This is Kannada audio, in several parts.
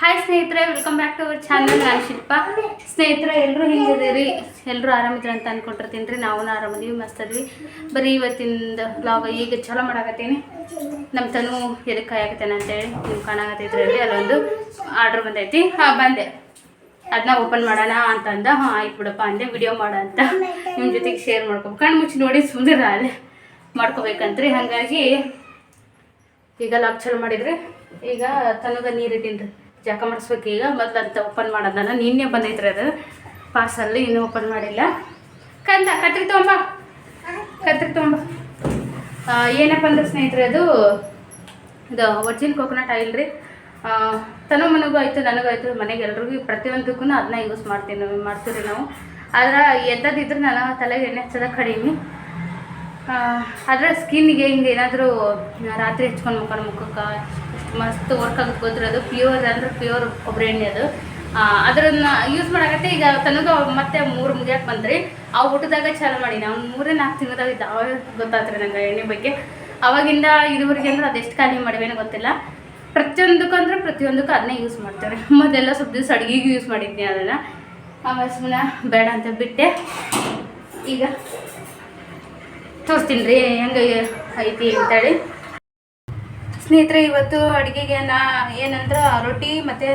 ಹಾಯ್ ಸ್ನೇಹಿತರೆ welcome back to our channel ನಾನು ಶಿಲ್ಪ. ಸ್ನೇಹಿತರೆ ಎಲ್ಲರೂ ಹಿಂಗಿದ್ದೀರಿ? ಎಲ್ಲರೂ ಆರಾಮಿದ್ರು ಅಂತ ಅನ್ಕೊಂಡಿರ್ತೀನಿ ರೀ. ನಾವು ಆರಾಮದೀವಿ ಮಸ್ತ್ ಅದ್ವಿ ಬರೀ ಇವತ್ತಿಂದ ಬ್ಲಾಗ್ ಈಗ ಚಲೋ ಮಾಡಾಕತ್ತೀನಿ. ನಮ್ಮ ತನು ಎದಕ್ಕೆ ಹೇಳಿ ಅಂತೇಳಿ ನೀವು ಕಾಣಾಕತ್ತೈತ್ರಿ ಅಲ್ಲೊಂದು ಆರ್ಡ್ರ್ ಬಂದೈತಿ. ಹಾಂ, ಬಂದೆ. ಅದನ್ನ ಓಪನ್ ಮಾಡೋಣ ಅಂತಂದ ಹಾಂ, ಆಯ್ತು ಬಿಡಪ್ಪ ಅಂದೆ. ವಿಡಿಯೋ ಮಾಡ ಅಂತ ನಿಮ್ಮ ಜೊತೆಗೆ ಶೇರ್ ಮಾಡ್ಕೊ ಕಣ್ಣು ಮುಚ್ಚಿ ನೋಡಿ ಸುಂದರ ಅಲ್ಲೇ. ಮಾಡ್ಕೋಬೇಕಂತ್ರಿ. ಹಾಗಾಗಿ ಈಗ ಲಾಕ್ ಚಲೋ ಮಾಡಿದ್ರಿ. ಈಗ ತನಗ ನೀರು ಜಾಕ ಮಾಡಿಸ್ಬೇಕು ಈಗ. ಮೊದ್ಲು ಅಂತ ಓಪನ್ ಮಾಡೋದನ್ನ ನಿನ್ನೆ ಬಂದೈತ್ರಿ ಅದು. ಪಾರ್ಸಲ್ ಇನ್ನೂ ಓಪನ್ ಮಾಡಿಲ್ಲ. ಕಂದ ಕತ್ರಿ ತೊಂಬ ಕತ್ರಿ ತೊಂಬ ಏನಪ್ಪ ಅಂದ್ರೆ ಸ್ನೇಹಿತರೆ ಅದು, ಇದು ಒರ್ಜಿನ್ ಕೋಕೋನಟ್ ಆಯಿಲ್ ರೀ. ತನ ಮನಗೂ ಆಯಿತು, ನನಗೂ ಆಯಿತು, ಮನೆಗೆ ಎಲ್ರಿಗೂ ಪ್ರತಿಯೊಂದಕ್ಕೂ ಅದನ್ನ ಯೂಸ್ ಮಾಡ್ತೀನಿ ಮಾಡ್ತೀವಿ ನಾವು. ಆದ್ರೆ ಎದ್ದದಿದ್ರೆ ನಾನು ತಲೆಗೆ ಎಣ್ಣೆ ಹಚ್ಚೋದ ಕಡಿಮೆ. ಅದರ ಸ್ಕಿನ್ಗೆ ಹಿಂಗೆ ಏನಾದರೂ ರಾತ್ರಿ ಹಚ್ಕೊಂಡು ಮುಖ, ಮುಖಕ್ಕೆ ಮಸ್ತ್ ವರ್ಕ್ ಆಗುತ್ತೆ ಗೊತ್ತಿರೋ ಅದು. ಪ್ಯೂರ್ ಅಂದ್ರೆ ಪ್ಯೂರ್ ಕೊಬ್ಬರಿ ಎಣ್ಣೆ ಅದು. ಅದ್ರನ್ನ ಯೂಸ್ ಮಾಡಕತ್ತೆ ಈಗ ತನಗ ಮತ್ತೆ ಮೂರು ಮುಗಿಯಕ್ಕೆ ಬಂದ್ರಿ. ಆ ಊಟದಾಗ ಚಾಲು ಮಾಡಿ. ಅವ್ನು ಮೂರೇ ನಾಲ್ಕು ಇದ್ದ ಅವಾಗ ಗೊತ್ತಾತ್ರಿ ನಂಗೆ ಎಣ್ಣೆ ಬಗ್ಗೆ. ಅವಾಗಿಂದ ಇದುವರೆಗೆ ಅಂದ್ರೆ ಅದೆಷ್ಟು ಖಾಲಿ ಮಾಡಿವೇನೋ ಗೊತ್ತಿಲ್ಲ. ಪ್ರತಿಯೊಂದಕ್ಕೂ ಅಂದ್ರೆ ಪ್ರತಿಯೊಂದಕ್ಕೂ ಅದನ್ನೇ ಯೂಸ್ ಮಾಡ್ತಾರೆ ಮೊದಲೆಲ್ಲ ಸ್ವಲ್ಪ ದಿವಸ ಅಡುಗೆಗೂ ಯೂಸ್ ಮಾಡಿದ್ನಿ ಅದನ್ನು. ಆಮೇಲೆ ಸುಮ್ಮನೆ ಬೇಡ ಅಂತ ಬಿಟ್ಟೆ. ಈಗ ತೋರಿಸ್ತೀನಿ ರೀ ಹೆಂಗೆ ಐತಿ ಅಂತೇಳಿ. ಸ್ನೇಹಿತರೆ, ಇವತ್ತು ಅಡುಗೆಗೆ ನಾ ಏನಂದ್ರೆ ರೊಟ್ಟಿ ಮತ್ತು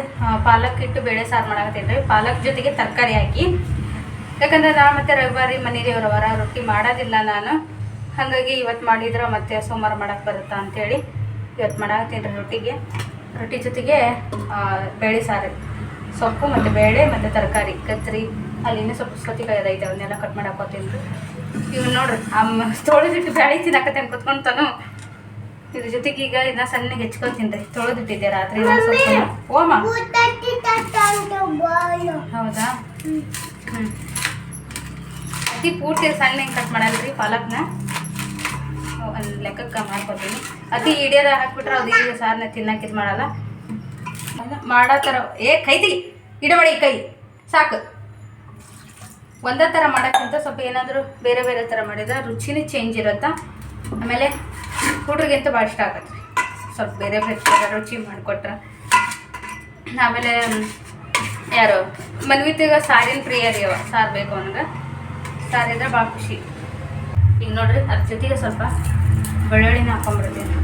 ಪಾಲಕ್ ಇಟ್ಟು ಬೇಳೆ ಸಾರು ಮಾಡಾಕತ್ತೀನಿ ಪಾಲಕ್ ಜೊತೆಗೆ ತರಕಾರಿ ಹಾಕಿ. ಯಾಕಂದ್ರೆ ನಾ ಮತ್ತೆ ರವಿವಾರಿ ಮನೆದೇವ್ರ ವರ ರೊಟ್ಟಿ ಮಾಡೋದಿಲ್ಲ ನಾನು. ಹಾಗಾಗಿ ಇವತ್ತು ಮಾಡಿದ್ರೆ ಮತ್ತೆ ಸೋಮವಾರ ಮಾಡಕ್ಕೆ ಬರುತ್ತಾ ಅಂತೇಳಿ ಇವತ್ತು ಮಾಡಾಕತ್ತೀನಿ ರೊಟ್ಟಿಗೆ. ರೊಟ್ಟಿ ಜೊತೆಗೆ ಬೇಳೆ ಸಾರು. ಸೊಪ್ಪು ಮತ್ತು ಬೇಳೆ ಮತ್ತು ತರಕಾರಿ. ಕತ್ತರಿ ಇನ್ನೂ ಸ್ವಲ್ಪ ಸೌತಿಕಾಯಿ ಅದೈತೆ ಅವನ್ನೆಲ್ಲ ಕಟ್ ಮಾಡಾಕೋತೀನಿ ಇವ್ ನೋಡ್ರಿ, ಅಮ್ಮ ತೋಳಿದಿಟ್ಟು ಬ್ಯಾಳಿ ತಿನ್ನಕತ್ತೇನೆ ಕುತ್ಕೊಂತಾನು. ಇದ್ರ ಜೊತೆಗೆ ಈಗ ಇದನ್ನ ಸಣ್ಣಗೆ ಹೆಚ್ಕೊತೀನಿ ರೀ. ತೊಳೆದಿಟ್ಟಿದ್ದೆ ರಾತ್ರಿ. ಓಮ ಹೌದಾ? ಹ್ಞೂ ಅತಿ ಪೂರ್ತಿ ಸಣ್ಣ ಹೆಂಗ್ ಕಟ್ ಮಾಡಲ್ರಿ ಪಾಲಕ್ನ? ಒಂದು ಲೆಕ್ಕಕ್ಕೆ ಮಾಡ್ಕೊತೀನಿ. ಅತಿ ಹಿಡಿಯೋದ ಹಾಕ್ಬಿಟ್ರೆ ಅದು ಈಗ ಸಾರ್ನ ತಿನ್ನಕ್ಕೆ ಇದು ಮಾಡಲ್ಲ. ಮಾಡೋ ಥರ ಏ ಕೈ ತೆಗಿ. ಇಡಬೇಡಿ ಕೈ. ಸಾಕು. ಒಂದೇ ಥರ ಮಾಡೋಕ್ಕಿಂತ ಸ್ವಲ್ಪ ಏನಾದರೂ ಬೇರೆ ಬೇರೆ ಥರ ಮಾಡಿದ್ರೆ ರುಚಿನೇ ಚೇಂಜ್ ಇರುತ್ತಾ? ಆಮೇಲೆ ಹುಡುಗರಿಗಂತೂ ಭಾಳ ಇಷ್ಟ ಆಗತ್ತೆ ರೀ. ಸ್ವಲ್ಪ ಬೇರೆ ಬೇರೆ ರುಚಿ ಮಾಡಿಕೊಟ್ರೆ. ಆಮೇಲೆ, ಯಾರು? ಮನ್ವಿತಿಗ ಸಾರಿನ ಪ್ರಿಯ ರೀ ಅವ. ಸಾರು ಬೇಕು ಅವನಿಗೆ. ಇದ್ರೆ ಭಾಳ ಖುಷಿ. ಈಗ ನೋಡ್ರಿ, ಅದ್ರ ಜೊತೆಗೆ ಸ್ವಲ್ಪ ಬೆಳ್ಳುಳ್ಳಿನ ಹಾಕೊಂಡ್ಬಿಡ್ತೀನಿ.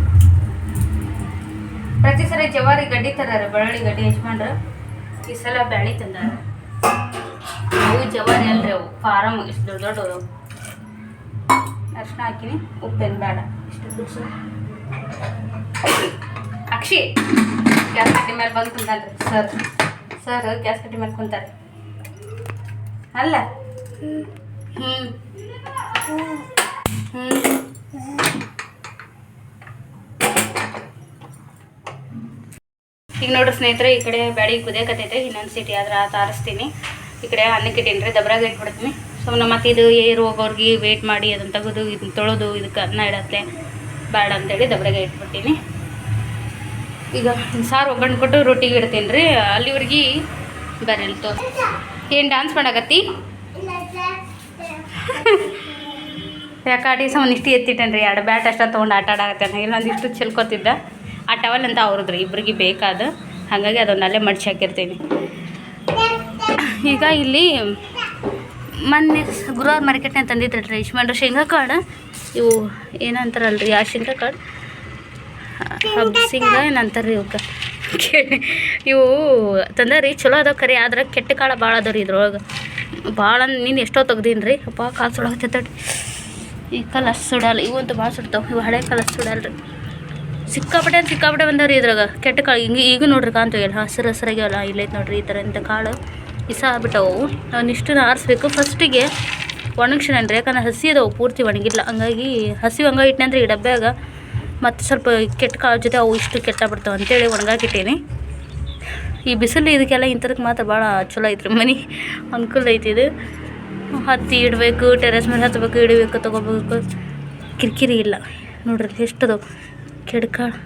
ಪ್ರತಿ ಸಲ ಜವಾರಿ ಗಡ್ಡಿ ತರಾರ ಬೆಳ್ಳುಳ್ಳಿ ಗಡ್ಡಿ ಹೆಚ್ಕೊಂಡ್ರೆ ಈ ಸಲ ಬ್ಯಾಳಿ ತಂದಾರ. ಅವು ಜವಾರಿ ಅಲ್ರಿ ಅವು. ಫಾರಮ್ ಇಷ್ಟು ದೊಡ್ಡ ದೊಡ್ಡ ಅರ್ಶಿನ ಹಾಕಿನಿ, ಉಪ್ಪೇನು ಬೇಡ. ಅಕ್ಷಿ ಗ್ಯಾಸ್ ಕಟ್ಟಿ ಮೇಲೆ ಬಂದು ಕುಂತಾನ್ರಿ ಸರ್. ಸರ್ ಗ್ಯಾಸ್ ಕಟ್ಟಿ ಮೇಲೆ ಕುಂತಾರೆ ಅಲ್ಲ? ಹ್ಞೂ ಹ್ಞೂ ಈಗ ನೋಡ್ರಿ ಸ್ನೇಹಿತರೆ ಈ ಕಡೆ ಬ್ಯಾಳಿ ಕುದಿಯಕತ್ತೈತೆ ಇನ್ನೊಂದು ಸಿಟಿ ಆದ್ರೆ ಆತ ಆರಿಸ್ತೀನಿ ಈ ಕಡೆ ಅನ್ನಕ್ಕೆ ಇಟ್ಟೀನಿ ರೀ ದಬ್ರಾಗ ಇಟ್ಬಿಡ್ತೀನಿ. ಸುಮ್ಮನೆ ಮತ್ತೆ ಇದು ಏರು ಹೋಗೋರ್ಗೆ ವೇಟ್ ಮಾಡಿ ಅದನ್ನು ತೆಗೆದು, ಇದನ್ನ ತೊಳೆದು, ಇದಕ್ಕೆ ಅನ್ನ ಇಡತ್ತೆ ಬೇಡ ಅಂತೇಳಿ ದಬ್ರಗೆ ಇಟ್ಬಿಡ್ತೀನಿ ಈಗ ಸಾರು ಒಗ್ಗರಣೆ ಕೊಟ್ಟು ರೊಟ್ಟಿಗೆ ಇಡ್ತೀನಿ ರೀ. ಅಲ್ಲಿವ್ರಿಗೆ ಬರಲ್ ತೋ ಏನು ಡ್ಯಾನ್ಸ್ ಮಾಡಾಕತ್ತಿ? ಯಾಕಾಡಿ ಸಮ ಇಷ್ಟು ಎತ್ತಿಟ್ಟೇನೆ ರೀ ಎರಡು ಬ್ಯಾಟ್ ಅಷ್ಟ ತೊಗೊಂಡು ಆಟ ಇಲ್ಲ ಇಲ್ಲೊಂದಿಷ್ಟು ಚೆಲ್ಕೋತಿದ್ದ. ಆ ಟವಲ್ ಅಂತ ಅವ್ರದ್ರಿ. ಇಬ್ರಿಗೆ ಬೇಕಾದ. ಹಾಗಾಗಿ ಅದೊಂದು ಅಲ್ಲೇ ಮಡ್ಚಿ ಹಾಕಿರ್ತೀನಿ. ಈಗ ಇಲ್ಲಿ ಮೊನ್ನೆ ಗುರುವಾರ ಮಾರ್ಕೆಟ್ನಾಗ ತಂದಿದ್ದೆ ರೀ ಯಜಮಾನ್ರು ಶೇಂಗಾ ಕಾಳು. ಇವು ಏನಂತಾರಲ್ರಿ, ಆ ಶೇಂಗಾ ಕಾಳು. ಹಬ್ಸಿಂಗ ಏನಂತಾರೆ ಇವಕ್ಕೆ ಕೇಳಿ. ಇವು ತಂದಾರಿ, ಚಲೋ ಅದಾವ ಖರೆ ಆದ್ರೆ ಕೆಟ್ಟ ಕಾಳು ಭಾಳ ಅದಾವ ರೀ ಇದ್ರೊಳಗೆ. ಭಾಳ ನೀನು ಎಷ್ಟೋ ತೆಗ್ದೀನಿ ರೀ ಅಪ್ಪ, ಕಾಲು ಸುಡಾಕತ್ತೈತೆ ಈ ಕಾಲು ಅಷ್ಟು ಸುಡಲ್ಲ ಇವಂತೂ ಭಾಳ ಸುಡ್ತಾವೆ. ಇವು ಹಳೆ ಕಾಲು ಅಷ್ಟು ಸುಡಲ್ಲ ರೀ ಸಿಕ್ಕಾಪಟ್ಟೆ ಅಂತ ಸಿಕ್ಕಾಪಟ್ಟೆ ಬಂದವ್ರಿ ಇದ್ರಾಗ ಕೆಟ್ಟ ಕಾಳು, ಹಿಂಗೆ, ಈಗ ನೋಡ್ರಿ ಕಾಣ್ತೀವಲ್ಲ ಹಸಿರು ಹಸಿರಾಗ್ಯಾವಲ್ಲ ಇಲ್ಲೈತೆ ನೋಡ್ರಿ ಈ ಥರ ಇಂಥ ಕಾಳು. ಇಸ ಆಗ್ಬಿಟ್ಟವು. ಅವನ್ನಿಷ್ಟು ಆರಿಸ್ಬೇಕು. ಫಸ್ಟಿಗೆ ಒಣಗ್ಸಿನನ್ರಿ ಯಾಕಂದ್ರೆ ಹಸಿ ಅದಾವು, ಪೂರ್ತಿ ಒಣಗಿಲ್ಲ. ಹಂಗಾಗಿ ಹಸಿ ಹಂಗ ಅಂದರೆ ಈ ಡಬ್ಬ್ಯಾಗ ಮತ್ತು ಸ್ವಲ್ಪ ಕೆಟ್ಟ ಕಾಳು ಜೊತೆ ಅವು ಇಷ್ಟು ಕೆಟ್ಟ ಬಿಡ್ತಾವೆ ಅಂತೇಳಿ ಒಣಗಾಕಿಟ್ಟೀನಿ. ಈ ಬಿಸಿಲು ಇದಕ್ಕೆಲ್ಲ ಇಂಥದಕ್ಕೆ ಮಾತ್ರ ಭಾಳ ಚಲೋ ಐತ್ರಿ ಮನೆ. ಅನುಕೂಲ ಐತಿ ಇದು. ಹತ್ತಿ ಇಡಬೇಕು ಟೆರೆಸ್ ಮೇಲೆ ಹತ್ತಬೇಕು ಇಡಬೇಕು, ತೊಗೋಬೇಕು. ಕಿರಿಕಿರಿ ಇಲ್ಲ. ನೋಡ್ರಿ ಎಷ್ಟದವು ಕೆಡ್ಕಾಳು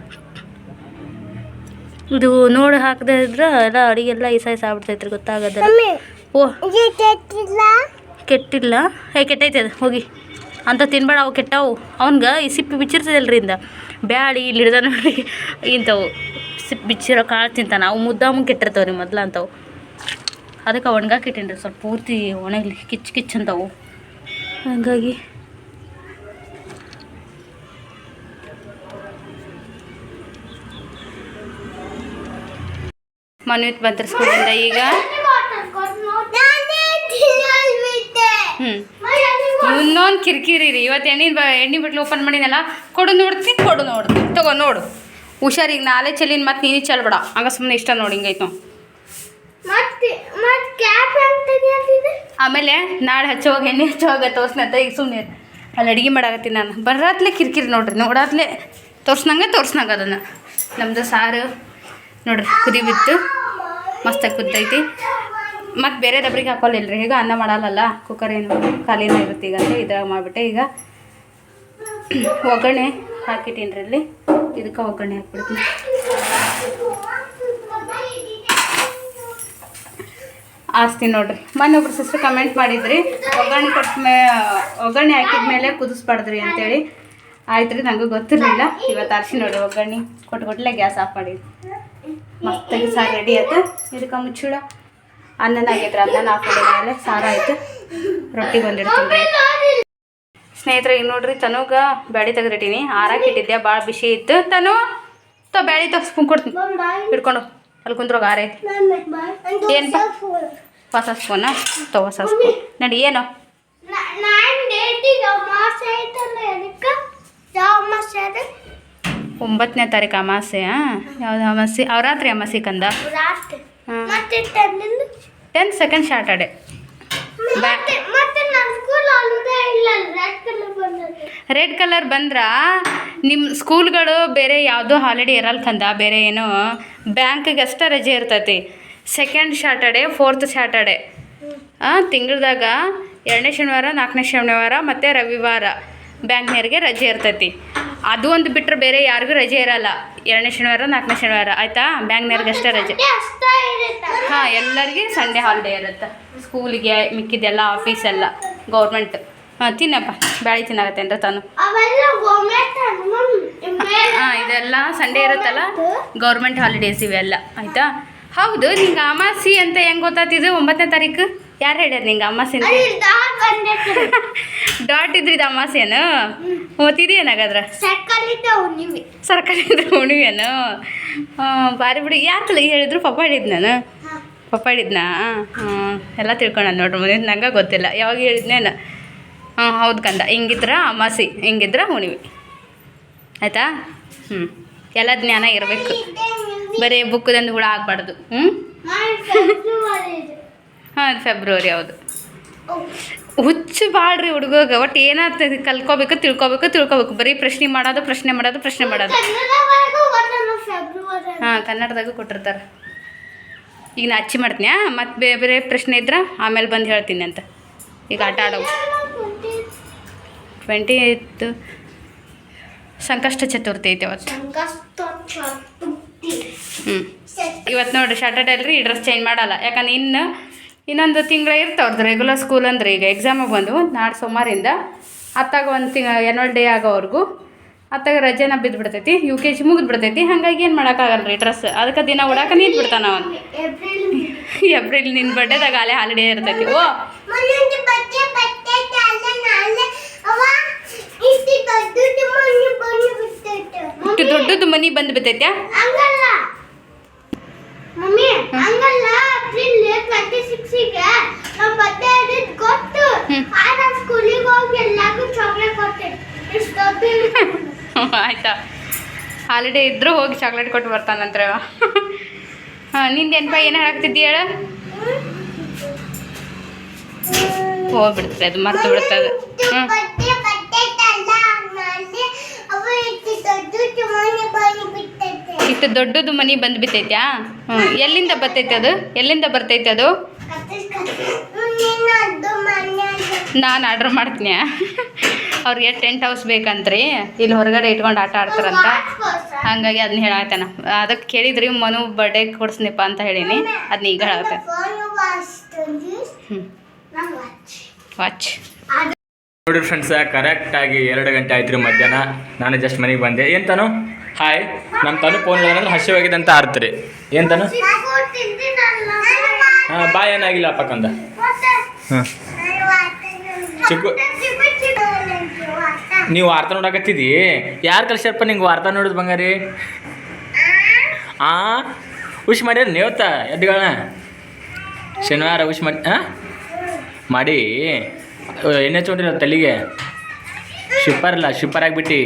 ಇದು ನೋಡಿ ಹಾಕದೇ ಇದ್ರೆ ಎಲ್ಲ ಅಡಿಗೆ ಎಲ್ಲ ಇಸ ಇಸ ಆಗ್ಬಿಡ್ತೈತ್ರಿ ಗೊತ್ತಾಗದ ಓ. ಕೆಟ್ಟಿಲ್ಲ? ಹೇ ಕೆಟ್ಟೈತೆ ಅದು ಹೋಗಿ. ಅಂತ ತಿನ್ಬೇಡ ಅವು ಕೆಟ್ಟವು. ಅವ್ನ್ಗೆ ಈ ಸಿಪ್ಪಿ ಬಿಚ್ಚಿರ್ತದಲ್ರಿ ಇಂದ. ಬ್ಯಾಳಿ ಇಲ್ಲಿ ಹಿಡ್ದ ನೋಡಿ. ಇಂಥವು ಸಿಪ್ಪಿ ಬಿಚ್ಚಿರೋ ಕಾಳು ತಿಂತಾನ. ಅವು ಮುದ್ದಾಮು ಕೆಟ್ಟಿರ್ತಾವೆ ರೀ ಮೊದ್ಲು ಅಂತವು. ಅದಕ್ಕೆ ಒಣಗಾಕಿ ರೀ ಸ್ವಲ್ಪ ಪೂರ್ತಿ ಒಣಗಲಿ ಕಿಚ್ ಕಿಚ್ ಅಂತವು. ಹಂಗಾಗಿ ಮನ್ವಿತ್ ಸ್ಕೂಲಿಂದ ಈಗ? ಇನ್ನೊಂದು ಕಿರಿಕಿರಿ ರೀ. ಇವತ್ತು ಎಣ್ಣೆ ಬ ಎಣ್ಣೆ ಬಿಟ್ಲು ಓಪನ್ ಮಾಡಿನಲ್ಲ ಕೊಡು ನೋಡ್ತೀನಿ ಕೊಡು ನೋಡ್ತೀನಿ ತಗೋ ನೋಡು. ಹುಷಾರಿಗೆ ನಾಳೆ ಚೆಲ್ಲಿನ ಮತ್ತೆ ನೀನು ಚೆಲ್ಬೇಡ ಹಂಗ ಸುಮ್ಮನೆ ಇಷ್ಟ ನೋಡಿ ಹಿಂಗೈತು ಆಮೇಲೆ ನಾಳೆ ಹಚ್ಚೋವಾಗ ಎಣ್ಣೆ ಹಚ್ಚೋವಾಗ ತೋರ್ಸ್ನಂತ ಈಗ ಸುಮ್ಮನೆ ಅಲ್ಲಿ ಅಡುಗೆ ಮಾಡಾಕತ್ತೀನಿ ನಾನು. ಬರಾತ್ಲೆ ಕಿರಿಕಿರಿ ನೋಡ್ರಿ, ನೋಡಾತ್ಲೆ ತೋರ್ಸ್ನಂಗೆ ತೋರ್ಸ್ನಂಗೆ ಅದನ್ನು. ನಮ್ಮದು ಸಾರು. ನೋಡ್ರಿ, ಕುದಿ ಬಿತ್ತು. ಮಸ್ತಾಗಿ ಕುದ್ದೈತಿ. ಮತ್ತು ಬೇರೆ ದಬ್ರಿಗೆ ಹಾಕೋಲ್ಲ ರೀ ಈಗ ಅನ್ನ ಮಾಡಲ್ಲಲ್ಲ ಕುಕ್ಕರ್ ಏನು ಖಾಲಿನೇ ಇರುತ್ತೆ ಈಗ ಅಂತ ಇದ್ರಾಗ ಮಾಡಿಬಿಟ್ಟೆ. ಈಗ ಒಗ್ಗರಣೆ ಹಾಕಿಟ್ಟೀನಿ ಇಲ್ಲಿ. ಇದಕ್ಕೆ ಒಗ್ಗರಣೆ ಹಾಕ್ಬಿಡ್ತೀನಿ. ಆಸ್ತಿ ನೋಡ್ರಿ. ಮೊನ್ನೆ ಒಬ್ರು ಸಿಸ್ಟರ್ ಕಮೆಂಟ್ ಮಾಡಿದ್ರಿ, ಒಗ್ಗರಣೆ ಕೊಟ್ಟ ಮೇ, ಒಗ್ಗರಣೆ ಹಾಕಿದ ಮೇಲೆ ಕುದಿಸ್ಬಾರ್ದ್ರಿ ಅಂತೇಳಿ. ಆಯ್ತು ರೀ ನನಗೂ ಗೊತ್ತಿರಲಿಲ್ಲ. ಇವತ್ತು ಆರಿಸಿ ನೋಡ್ರಿ ಒಗ್ಗರಣೆ. ಕೊಟ್ಟು ಕೊಟ್ಟಲೆ ಗ್ಯಾಸ್ ಆಫ್ ಮಾಡಿ ಮಸ್ತಾಗಿ ಸಾರು ರೆಡಿ ಆಯ್ತು. ಇದಕ್ಕೆ ಮುಚ್ಚಿಡ ಅನ್ನನ ಆಗೈತ್ರಿ ಅನ್ನನ ಹಾಕೊಂಡಿದ್ಮೇಲೆ ಸಾರು ಆಯ್ತು. ರೊಟ್ಟಿ ಬಂದಿಡ್ತೀನಿ. ರೀ ಸ್ನೇಹಿತರೆ ಈಗ ನೋಡ್ರಿ ತನುಗ ಬ್ಯಾಳಿ ತೆಗ್ದಿಟ್ಟೀನಿ. ಆರಾಕ್ ಇಟ್ಟಿದ್ದೆ ಭಾಳ ಬಿಸಿ ಇತ್ತು. ತನು ತ ಬ್ಯಾಳಿ ತಗ್ಸ್ಕೊಂಡು ಕೊಡ್ತೀನಿ. ಹಿಡ್ಕೊಂಡು. ಅಲ್ಲಿ ಕುಂತ್ರೋಗ ಆರೈತಿ ಏನ್ ಹೊಸ ಸ್ಪೂನ ತೊಸ ಹೊಸ ಸ್ಪೂನ್ ನಡಿ ಏನು? ಒಂಬತ್ತನೇ ತಾರೀಕು ಅಮಾಸೆ ಯಾವ್ದು ಅಮಾಸೆ ಅವರಾತ್ರಿ ಅಮಾಸೆ ಕಂದ? Tenth second Saturday red colour ಬಂದ್ರ? ನಿಮ್ಮ ಸ್ಕೂಲ್ಗಳು ಬೇರೆ ಯಾವುದೋ ಹಾಲಿಡೇ ಇರಲ್ಲ ಕಂದ ಬೇರೆ ಏನೋ ಬ್ಯಾಂಕಿಗೆ ಅಷ್ಟೇ ರಜೆ ಇರ್ತೈತಿ. ಸೆಕೆಂಡ್ ಸ್ಯಾಟರ್ಡೆ ಫೋರ್ತ್ ಸ್ಯಾಟರ್ಡೆ ತಿಂಗಳದಾಗ ಎರಡನೇ ಶನಿವಾರ ನಾಲ್ಕನೇ ಶನಿವಾರ ಮತ್ತು ರವಿವಾರ ಬ್ಯಾಂಕ್ನವ್ರಿಗೆ ರಜೆ ಇರ್ತೈತಿ. ಅದು ಒಂದು ಬಿಟ್ಟರೆ ಬೇರೆ ಯಾರಿಗೂ ರಜೆ ಇರಲ್ಲ. ಎರಡನೇ ಶನಿವಾರ ನಾಲ್ಕನೇ ಶನಿವಾರ. ಆಯಿತಾ? ಬ್ಯಾಂಕ್ನವ್ರಿಗೆ ಅಷ್ಟೇ ರಜೆ. ಹಾಂ ಎಲ್ಲರಿಗೆ ಸಂಡೇ ಹಾಲಿಡೇ ಇರುತ್ತೆ. ಸ್ಕೂಲಿಗೆ ಮಿಕ್ಕಿದೆಲ್ಲ ಆಫೀಸ್ ಎಲ್ಲ. ಗೌರ್ಮೆಂಟ್ ಹಾಂ ತಿನ್ನಪ್ಪ. ಬ್ಯಾಳಿ ತಿನ್ನಾಗತ್ತೇನ್ರ ತಾನು. ಹಾಂ ಇದೆಲ್ಲ ಸಂಡೇ ಇರುತ್ತಲ್ಲ? ಗೌರ್ಮೆಂಟ್ ಹಾಲಿಡೇಸ್ ಇವೆಲ್ಲ. ಆಯಿತಾ? ಹೌದು ನಿಂಗೆ ಅಮಾಸಿ ಅಂತ ಹೆಂಗೆ ಗೊತ್ತಾತಿದ್ದು ಒಂಬತ್ತನೇ ತಾರೀಕು? ಯಾರು ಹೇಳ್ಯಾರ ನಿಂಗೆ ಅಮಾಸೆ ಡಾಟ್ ಇದ್ರಿದ ಇದು ಅಮಾಸೆನು ಓದ್ತಿದೇನಾಗಾದ್ರ ಸರ್ಕಾರಿ ಉಣಿವೇನು ಹಾಂ ಭಾರಿ ಬಿಡಿ. ಯಾತಲ್ಲ ಹೇಳಿದ್ರು? ಪಪ್ಪ ಹೇಳಿದ್ ನಾನು. ಪಪ್ಪ ಹೇಳಿದ್ನಾ ಹಾಂ ಎಲ್ಲ ತಿಳ್ಕೊಂಡ ನೋಡ್ರಿ ಮುಂದೆ ನಂಗೆ ಗೊತ್ತಿಲ್ಲ. ಯಾವಾಗ ಹೇಳಿದ್ನೇನು ಹಾಂ ಹೌದು ಕಂದ. ಹಿಂಗಿದ್ರ ಅಮಾಸಿ ಹಿಂಗಿದ್ರ ಹುಣಿವಿ ಆಯಿತಾ? ಹ್ಞೂ ಎಲ್ಲ ಜ್ಞಾನ ಇರಬೇಕು. ಬರೀ ಬುಕ್ಕದಂದು ಹುಳ ಆಗಬಾರ್ದು. ಹ್ಞೂ ಹಾಂ ಫೆಬ್ರವರಿ ಹೌದು. ಹುಚ್ಚು ಬಾಳ್ರಿ ಹುಡುಗಗೆ ಒಟ್ಟು ಏನಾಗ್ತದೆ ಕಲ್ಕೋಬೇಕು ತಿಳ್ಕೊಬೇಕು ತಿಳ್ಕೊಬೇಕು. ಬರೀ ಪ್ರಶ್ನೆ ಮಾಡೋದು ಪ್ರಶ್ನೆ ಮಾಡೋದು ಪ್ರಶ್ನೆ ಮಾಡೋದು. ಹಾಂ ಕನ್ನಡದಾಗ ಕೊಟ್ಟಿರ್ತಾರೆ. ಈಗ ನಾ ಅಚ್ಚಿ ಮಾಡ್ತೀನಿ ಮತ್ತು ಬೇರೆ ಬೇರೆ ಪ್ರಶ್ನೆ ಇದ್ರೆ ಆಮೇಲೆ ಬಂದು ಹೇಳ್ತೀನಿ ಅಂತ. ಈಗ ಆಟ ಆಡೋವು. ಟ್ವೆಂಟಿ ಏಯ್ತು ಸಂಕಷ್ಟ ಚತುರ್ಥಿ ಐತೆ ಅವತ್ತು. ಹ್ಞೂ ಇವತ್ತು ನೋಡಿರಿ ಸ್ಯಾಟರ್ಡೇ ಅಲ್ರಿ ಈ ಡ್ರೆಸ್ ಚೇಂಜ್ ಮಾಡಲ್ಲ. ಯಾಕಂದ್ರೆ ಇನ್ನು ಇನ್ನೊಂದು ತಿಂಗಳ ಇರ್ತಾವ್ರದ್ದು ರೆಗ್ಯುಲರ್ ಸ್ಕೂಲ್ ಅಂದ್ರೆ ಈಗ ಎಕ್ಸಾಮ್ ಬಂದು ನಾಳೆ ಸೋಮವಾರಿಂದ ಅತ್ತಾಗ ಒಂದು ತಿಂಗ ಎನ್ವಲ್ ಡೇ ಆಗೋವರೆಗೂ ಅತ್ತಾಗ ರಜೆನ ಬಿದ್ದು ಬಿಡ್ತೈತಿ ಯು ಕೆ ಜಿ ಮುಗಿದು ಬಿಡ್ತೈತಿ ಹಾಗಾಗಿ ಏನು ಮಾಡೋಕ್ಕಾಗಲ್ಲ ರೀ ಡ್ರೆಸ್ ಅದಕ್ಕೆ ದಿನ ಉಡಾಕ ನಿಂತು ಬಿಡ್ತಾನ ಅವನು. ಏಪ್ರಿಲ್ ನಿನ್ನ ಬರ್ಡೇದಾಗ ಅಲ್ಲೇ ಹಾಲಿಡೇ ಇರ್ತೈತಿ. ಓ! ಇಷ್ಟು ದೊಡ್ಡದು ಮನಿ ಬಂದು ಬಿತ್ತೈತ್ಯಾ ಮಮ್ಮಿ ಹಂಗಲ್ಲ ಏಪ್ರಿಲ್ ಟ್ವೆಂಟಿ ಸಿಕ್ಸಿಗೆ ನಮ್ಮ ಬರ್ತಡೇ ಇದ್ದಿದ್ದು ಗೊತ್ತು. ಹ್ಮ್. ಆ ನಾನು ಸ್ಕೂಲಿಗೆ ಹೋಗಿ ಎಲ್ಲಾರ್ಗೂ ಚಾಕ್ಲೇಟ್ ಕೊಟ್ಟೆ. ಇಷ್ಟು ದೊಡ್ಡ ಆಯ್ತಾ? ಹಾಲಿಡೇ ಇದ್ರೂ ಹೋಗಿ ಚಾಕ್ಲೇಟ್ ಕೊಟ್ಟು ಬರ್ತಾನಂತ್ರ ಹಾಂ ನಿಂದು ಏನಪ್ಪ ಏನು ಹೇಳಾಕ್ತಿದ್ದಿ ಹೇಳ? ಹೋಗ್ಬಿಡ್ತದೆ ಅದು ಮರ್ತು ಬಿಡ್ತದೆ. ಹ್ಞೂ ಅವ ದೊಡ್ಡ ಇಷ್ಟು ದೊಡ್ಡದು ಮನಿ ಬಂದು ಬಿತ್ತೈತ್ಯಾ ಹ್ಞೂ ಎಲ್ಲಿಂದ ಬರ್ತೈತೆ ಅದು? ಎಲ್ಲಿಂದ ಬರ್ತೈತೆ ಅದು? ನೀನು ಆರ್ಡ್ರ್ ಮಾಡ್ತೀನಿ. ಅವ್ರಿಗೆ ಟೆಂಟ್ ಹೌಸ್ ಬೇಕಂತ್ರಿ. ಇಲ್ಲಿ ಹೊರಗಡೆ ಇಟ್ಕೊಂಡು ಆಟ ಆಡ್ತಾರಂತ. ಹಾಗಾಗಿ ಅದನ್ನ ಹೇಳಾಗ್ತಾನ ಅದಕ್ಕೆ ಕೇಳಿದ್ರಿ ಮನು ಬರ್ಡೇ ಕೊಡ್ಸ್ನಿಪ್ಪ ಅಂತ ಹೇಳೀನಿ. ಅದನ್ನ ಈಗ ಹೇಳತ್ತೆ ಹ್ಞೂ ವಾಚ್ ನೋಡಿ ಫ್ರೆಂಡ್ಸ್ ಕರೆಕ್ಟಾಗಿ ಎರಡು ಗಂಟೆ ಆಯ್ತು ರೀ ಮಧ್ಯಾಹ್ನ. ನಾನು ಜಸ್ಟ್ ಮನೆಗೆ ಬಂದೆ. ಏನು ಹಾಯ್ ನಮ್ಮ ತನು ಫೋನ್ ಹೇಳಿದ್ರೆ ಹಸಿವಾಗಿದೆ ಅಂತ ಆರ್ತ್ರಿ ಏನು ತಾನು? ಹಾ ಬಾಯ್ ಏನಾಗಿಲ್ಲ ಅಪ್ಪಕ್ಕಂದ ಕಂದ. ಹಾಂ. ಚಿಕ್ಕು ನೀವು ವಾರ್ತಾ ನೋಡಕತ್ತಿದಿ ಯಾರು ಕಲ್ಸ್ಯಾರಪ್ಪ ನಿಂಗೆ ವಾರ್ತಾ ನೋಡುದು ಬಂಗಾರಿ? ಆ? ಹುಷ್ ಮಾಡ್ಯಾರ ನೀವತ್ತ ಎದ್ದುಗಳನ್ನ ಶನಿವಾರ ಹುಷ್ ಮಾಡಿ ಹಾಂ ಮಾಡಿ. ಎಣ್ಣೆ ಚೋಟಿರ ತಲೆಗೆ. ಶಿಪ್ಪರ್ ಇಲ್ಲ ಶಿಪ್ಪರ್ ಆಗಿಬಿಟ್ಟು.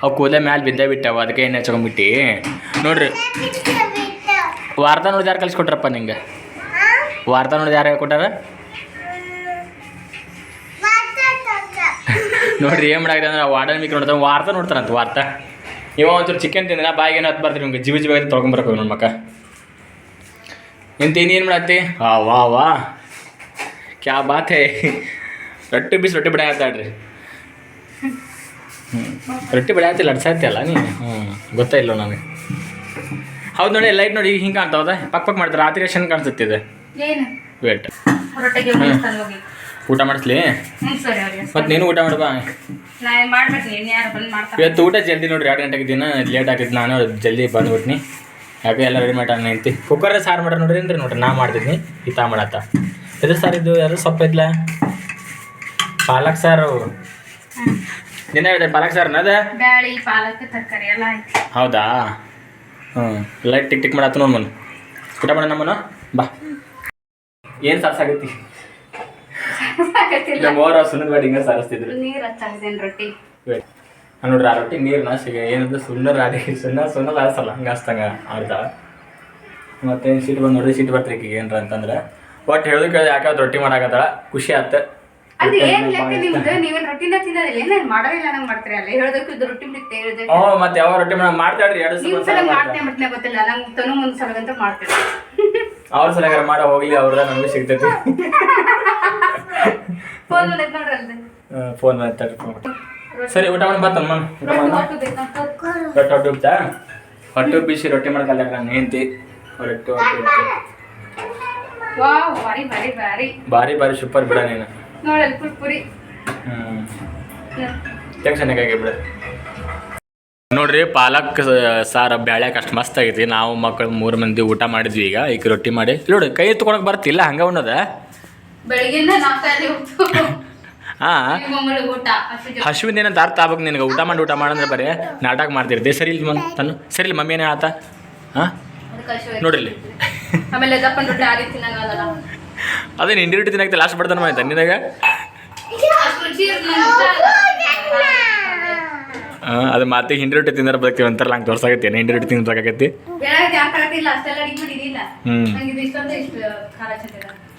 ಅವು ಕೂದಲೆ ಮ್ಯಾಲೆ ಬಿದ್ದೇ ಬಿಟ್ಟವು ಅದಕ್ಕೆ ಎಣ್ಣೆ ಹಚ್ಕೊಂಡ್ಬಿಟ್ಟು ನೋಡ್ರಿ. ವಾರ್ತಾ ನೋಡಿದ ಯಾರು ಕಲಿಸ್ಕೊಟ್ರಪ್ಪ ನಿಂಗೆ? ವಾರ್ತಾ ನೋಡಿದ ಯಾರು ಹೇಳ್ಕೊಟ್ಟಾರ? ನೋಡ್ರಿ, ಏನು ಮಾಡಾಗಿದೆ ಅಂದ್ರೆ ವಾರ್ಡನ್ ಮಿಕ್ ನೋಡ್ತಾನೆ ವಾರ್ತಾ ನೋಡ್ತಾರಂತ ವಾರ್ತಾ. ಇವ ಒಂಚೂರು ಚಿಕನ್ ತಿಂದಿನ ಬಾಯಿಗೆ ಏನು ಹತ್ತು ಬರ್ತೀರಿ ನಿಮ್ಗೆ ಜಿವಿ ಆಯ್ತು ತೊಗೊಂಬರ್ಬೇಕು ನನ್ನ ಮಕ್ಕ. ಇಂತೇನು ಏನು ಮಾಡತ್ತಿ? ವಾ ವಾ ವಾ. ಕ್ಯಾ ಬಾತ್ ಹೇ. ರೊಟ್ಟಿ ಬಿಸಿ ರೊಟ್ಟಿ ಬಿಡ ಆಯ್ತಾಳ್ರಿ ಹ್ಞೂ ರೊಟ್ಟಿ ಬೆಳೆಯತ್ತಿಲ್ಲ ಅಲ್ಲ ನೀ ಹ್ಞೂ ಗೊತ್ತಾ ಇಲ್ಲ ನನಗೆ? ಹೌದು ನೋಡಿ ಲೈಟ್ ನೋಡಿ ಹಿಂಗೆ ಕಾಣ್ತಾವದ ಪಕ್ ಪಕ್ ಮಾಡ್ತಾರೆ ರಾತ್ರಿ ಎಷ್ಟು ಕಾಣಿಸುತ್ತಿದೆ ವೇಟ್ ಊಟ ಮಾಡಿಸ್ಲಿ? ಮತ್ತೆ ನೀನು ಊಟ ಮಾಡ್ಬಾ ಇವತ್ತು ಊಟ ಜಲ್ದಿ ನೋಡ್ರಿ ಎರಡು ಗಂಟೆಗೆ ದಿನ ಲೇಟ್ ಆಗಿದ್ದು ನಾನು ಜಲ್ದಿ ಬಂದ್ಬಿಟ್ನಿ. ಯಾಕೆ ಎಲ್ಲ ರೆಡಿ ಮಾಡ್ಯಾನ ನಿಂತಿ ಕುಕ್ಕರ್ ಸಾರು ಮಾಡ್ರಿ ನೋಡ್ರಿ ಅಂದ್ರೆ ನೋಡ್ರಿ ನಾ ಮಾಡ್ತಿದ್ನಿ ತಾ ಮಾಡತ್ತ ಇದು ಸರ್ ಇದು ಯಾರು ಸೊಪ್ಪು ಐತ್ಲ ಪಾಲಕ್ ಸಾರು. ನಿನ್ನೆ ಹೇಳಿದೆ ಪಾಲಕ್ ಸಾರ್ ಅದ? ಬ್ಯಾಳಿ ಪಾಲಕ್ ತರಕಾರಿ ಎಲ್ಲ ಆಯ್ತು ಹೌದಾ? ಹ್ಞೂ ಲೈಟ್ ಟಿಕ್ ಟಿಕ್ ಮಾಡತ್ತ ನೋಡ್ ಮನ್. ಊಟ ಮಾಡೋಣ ಬಾ. ಏನು ಸಾಕತ್ತಿಲ್ಲ ನಮ್ಮ ಓರ ಸುಣ್ಣದ ಗಾಡಿ ಹಿಂಗೆ ಸಾರಿಸ್ತಿದ್ರು. ನೀರು ಹಚ್ಚಾಕಿದ್ದೇನೆ ರೊಟ್ಟಿ. ನೋಡ್ರಿ ಆ ರೊಟ್ಟಿ ನೀರ್ನ ಸಿಗ ಏನದು ಸುಣ್ಣ ರಾಡಿ ಸುಣ್ಣ ಸುಣ್ಣ ರಾಸಲ್ಲ ಹಂಗೆ ಹಸ್ತಂಗ ಆಡ್ತಾಳ ಮತ್ತೆ ಸೀಟ್ ಬಂದು ನೋಡ್ರಿ ಸೀಟ್ ಬರ್ತೀರಿ ಏನರ ಏನ್ರ ಅಂತಂದ್ರೆ. ಒಟ್ಟು ಹೇಳೋಕೆ ಯಾಕಾದ್ರೂ ರೊಟ್ಟಿ ಮಾಡಾಕತ್ತಾಳ ಖುಷಿ ಆತ. ಅದು ಏನ್ ಲೆಕ್ಕ ನಿಮ್ದು? ನೀವೇನ್ ರೊಟ್ಟಿನ ತಿನ್ನೋದಿಲ್ಲ. ಏನ್ ಮಾಡೋದಿಲ್ಲ ನಂಗೆ ಮಾಡ್ತೀರಿ? ಅಲ್ಲ ಹೇಳೋದಕ್ಕೆ ಇದು ರೊಟ್ಟಿ ಬಿಡುತ್ತೆ ಹೇಳಿದೆ ಹ್ಞೂ ಮತ್ತೆ ಯಾವ ರೊಟ್ಟಿ ಮಾಡ ಮಾಡ್ತಾಳ್ರಿ ಎರಡು ನಿಮ್ ಸಲ ಸಲ ಮಾಡ್ತೇನೆ ಬಿಡ್ತೇನೆ ಗೊತ್ತಿಲ್ಲ. ನಂಗೆ ತನು ಮುಂದ್ ಸಲಗಂತ ಮಾಡ್ತೇನೆ. ಅವ್ರ ಸಲಗಾರ ಮಾಡ ಹೋಗ್ಲಿ ಅವ್ರದ ನಮಗೂ ಸಿಗ್ತೈತಿ. ಫೋನ್ ಸರಿ ಊಟ ಮಾಡಿ ಬತ್ತಮ್ಮ ಊಟ ರೊಟ್ಟಿ ಮಾಡ ಹೊಟ್ಟು ಬೇಕಂತ ರೊಟ್ಟಿ ಹೊಟ್ಟೆ ಉಬ್ತಾ ಹೊಟ್ಟೆ ಬಿಸಿ ರೊಟ್ಟಿ ಮಾಡ್ಕಲ್ಲ ನಾನು ಹೆಂಡ್ತಿ ರೊಟ್ಟಿ ಹೊಟ್ಟೆ ಉಬ್ತು. ವಾವ್ ಬಾರಿ ಬಾರಿ ಬಾರಿ ಭಾರಿ ಭಾರಿ ಸೂಪರ್ ಬಿಡ ನೀನು. ಬಿಡ. ನೋಡ್ರಿ ಪಾಲಕ್ ಸಾರು ಬ್ಯಾಳ್ಯಾಕ ಅಷ್ಟು ಮಸ್ತ್ ಆಗೈತಿ. ನಾವು ಮಕ್ಕಳು ಮೂರು ಮಂದಿ ಊಟ ಮಾಡಿದ್ವಿ ಈಗ. ಈಗ ರೊಟ್ಟಿ ಮಾಡಿ. ನೋಡಿ ಕೈ ಎತ್ಕೊಳಕ್ ಬರ್ತಿಲ್ಲ ಹಂಗ ಉಣ್ಣದ? ಹಾಂ. ಹಸುವಿನ ಏನಂತ ಅರ್ಥ ಆಗ್ಬೇಕು ನಿನಗೆ? ಊಟ ಮಾಡಿ ಊಟ ಮಾಡಂದ್ರೆ ಬರೀ ನಾಟಕ ಮಾಡ್ತಿರ್ತಿ. ಸರಿ ಇಲ್ಲಿ ಮನ್ ತನು ಸರಿ ಇಲ್ಲಿ ಮಮ್ಮಿ ಏನೇ ಆತ ಹಾಂ? ನೋಡ್ರಿ ಆಮೇಲೆ ದಪ್ಪನ ರೊಟ್ಟಿ ಆ ಅದೇ ಹಿಂಡಿ ರೊಟ್ಟಿ ತಿನ್ನಕ್ಕೆ ಲಾಸ್ಟ್ ಬರ್ತಾನೆ ಮಾಯ್ತಾ ನಿನಗೆ? ಹಾಂ ಅದು ಮತ್ತೆ ಹಿಂಡಿ ರೊಟ್ಟಿ ತಿಂದ್ರೆ ಬರ್ತೀವಿ ಅಂತಾರಲ್ಲ ಹಂಗೆ ತೋರ್ಸಾಗತ್ತೆ ಹಿಂಡಿ ರೊಟ್ಟಿ ಮಾಡಿದಿಲ್ಲ ಹ್ಞೂ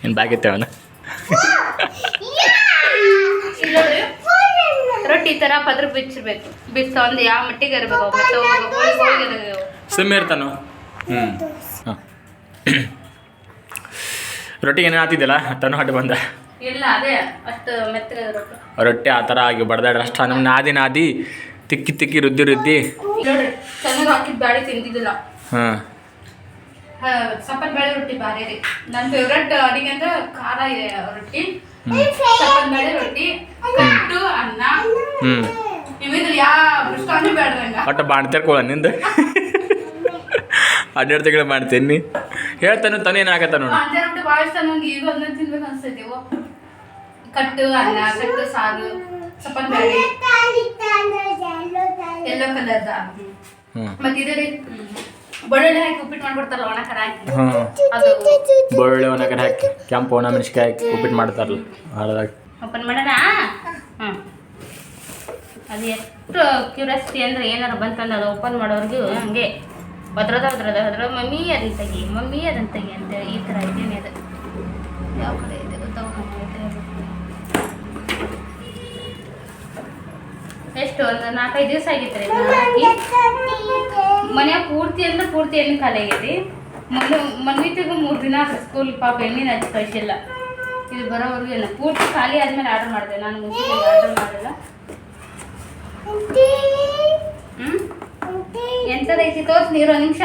ಏನು ಬಾಗಿತ್ತೇವನ ಅವನ? ರೊಟ್ಟಿ ಈ ಥರ ಪದ್ರ ಬಿಚ್ಚಿರ್ಬೇಕು. ಬಿಚ್ಚ ಒಂದು ಯಾವ ಮಟ್ಟಿಗೆ ಇರಬೇಕು ಸುಮ್ಮ ಇರ್ತಾನು ಹ್ಞೂ ಹಾಂ. ರೊಟ್ಟಿಗೆ ಏನೇನು ಆತಿದ್ದಿಲ್ಲ ತನ್ನ ಹೊಟ್ಟೆ ಬಂದ. ಇಲ್ಲ ಅದೇ ಅಷ್ಟು ಮೆತ್ತಗೆ ರೊಟ್ಟಿ ಆ ಥರ ಆಗಿ ಬಡ್ದಾಡ ಅಷ್ಟು. ನಮ್ಮ ನಾದಿ ನಾದಿ ತಿಕ್ಕಿ ತಿಕ್ಕಿ ರುದ್ದಿ ರುದ್ದಿ. ಹಾಂ. ಸಪ್ಪನ್ ಬೇಳೆ ರೊಟ್ಟಿ ಬಾರಿ ರೀ. ನನ್ನ ಫೇವ್ರೆಟ್ ಅಡಿಗೆ ಅಂದ್ರೆ ಖಾರ ರೊಟ್ಟಿ. ಸಪ್ಪನ್ ಬೇಳೆ ರೊಟ್ಟಿ ಕಟ್ಟು ಅನ್ನ. ಹ್ಞೂ ಇವಿದ್ರೆ ಯಾವ ಇಷ್ಟೊಂದು ಬೇಡ್ರಂಗ. ಒಟ್ಟು ಬಾಣ್ತಿರ್ಕೊಳ ನಿಂದು. ಹನ್ನೆರಡು ತಿಂಗಳು ಮಾಡ್ತೀನಿ. ಹೇಳ್ತಾನೆ ತಾನು ಏನಾಗತ್ತ ನೋಡಿ. ಅಂಜ ರೊಟ್ಟಿ ಭಾಳ ಇಷ್ಟ ನಂಗೆ ಈಗ ಒಂದೇ ತಿನ್ಬೇಕು ಅನ್ಸ್ತೈತಿ ಓ. ಕಟ್ಟು ಅನ್ನ ಕಟ್ಟು ಸಾರು ಸಪ್ಪನ್ ಬೇಳೆ ಎಲ್ಲೋ ಕಲರ್ದ ಹ್ಞೂ ಮತ್ತೆ ಇದು ಬಳ್ಳುಳ್ಳಿ ಹಾಕಿ ಉಪ್ಪಿಟ್ಟು ಒಣ ಖಾರ ಹಾಕಿ. ಹ್ಞೂ ಅದು. ಬೆಳ್ಳುಳ್ಳಿ ಒಣಗಡೆ ಹಾಕಿ ಕೆಂಪು ಒಣ ಮೆಣಸಿಕಾಯಿ ಹಾಕಿ ಉಪ್ಪಿಟ್ಟು ಮಾಡ್ತಾರಲ್ಲ ಓಪನ್ ಮಾಡೋಣ? ಅದು ಎಷ್ಟು ಕ್ಯೂರಿಯಾಸಿಟಿ ಅಂದ್ರೆ ಏನಾರು ಬಂತಂದ್ರೆ ಅದು ಓಪನ್ ಮಾಡೋರ್ಗೂ ಹಂಗೆ. ಒದ್ರದ ಒದ್ರದ ಅದ್ರ ಮಮ್ಮಿ ಅದನ್ನ ತೆಗಿ, ಮಮ್ಮಿ ಅದನ್ನ ತೆಗಿ ಅಂತ ಈ ಥರ ಇದೇನೆ ಅದು. ಯಾವ ಕಡೆ ಇದೆ ಎಷ್ಟು? ಒಂದು ನಾಲ್ಕೈದು ದಿವಸ ಆಗಿತ್ತು ರೀ ಮನ್ಯಾಗ ಪೂರ್ತಿ ಅಂದ್ರೆ ಪೂರ್ತಿ ಎಣ್ಣೆ ಖಾಲಿ ಆಗೈತಿ. ಮೊನ್ನೆ ಮೊನ್ನಿತಿಗೂ ಮೂರು ದಿನ ಸ್ಕೂಲ್ ಪಾಪ ಎಣ್ಣೆ ಹಚ್ಚಿ ಕಳಿಸಿಲ್ಲ. ಇದು ಬರೋವರೆಗೂ ಇಲ್ಲ. ಪೂರ್ತಿ ಖಾಲಿ ಆದ್ಮೇಲೆ ಆರ್ಡರ್ ಮಾಡಿದೆ. ನಾನು ಮುಂಚೆ ಆರ್ಡರ್ ಮಾಡಿಲ್ಲ ಹ್ಞೂ ಎಂಥದೈತಿ ತೋರ್ಸ್ ನೀರು ನಿಮಿಷ.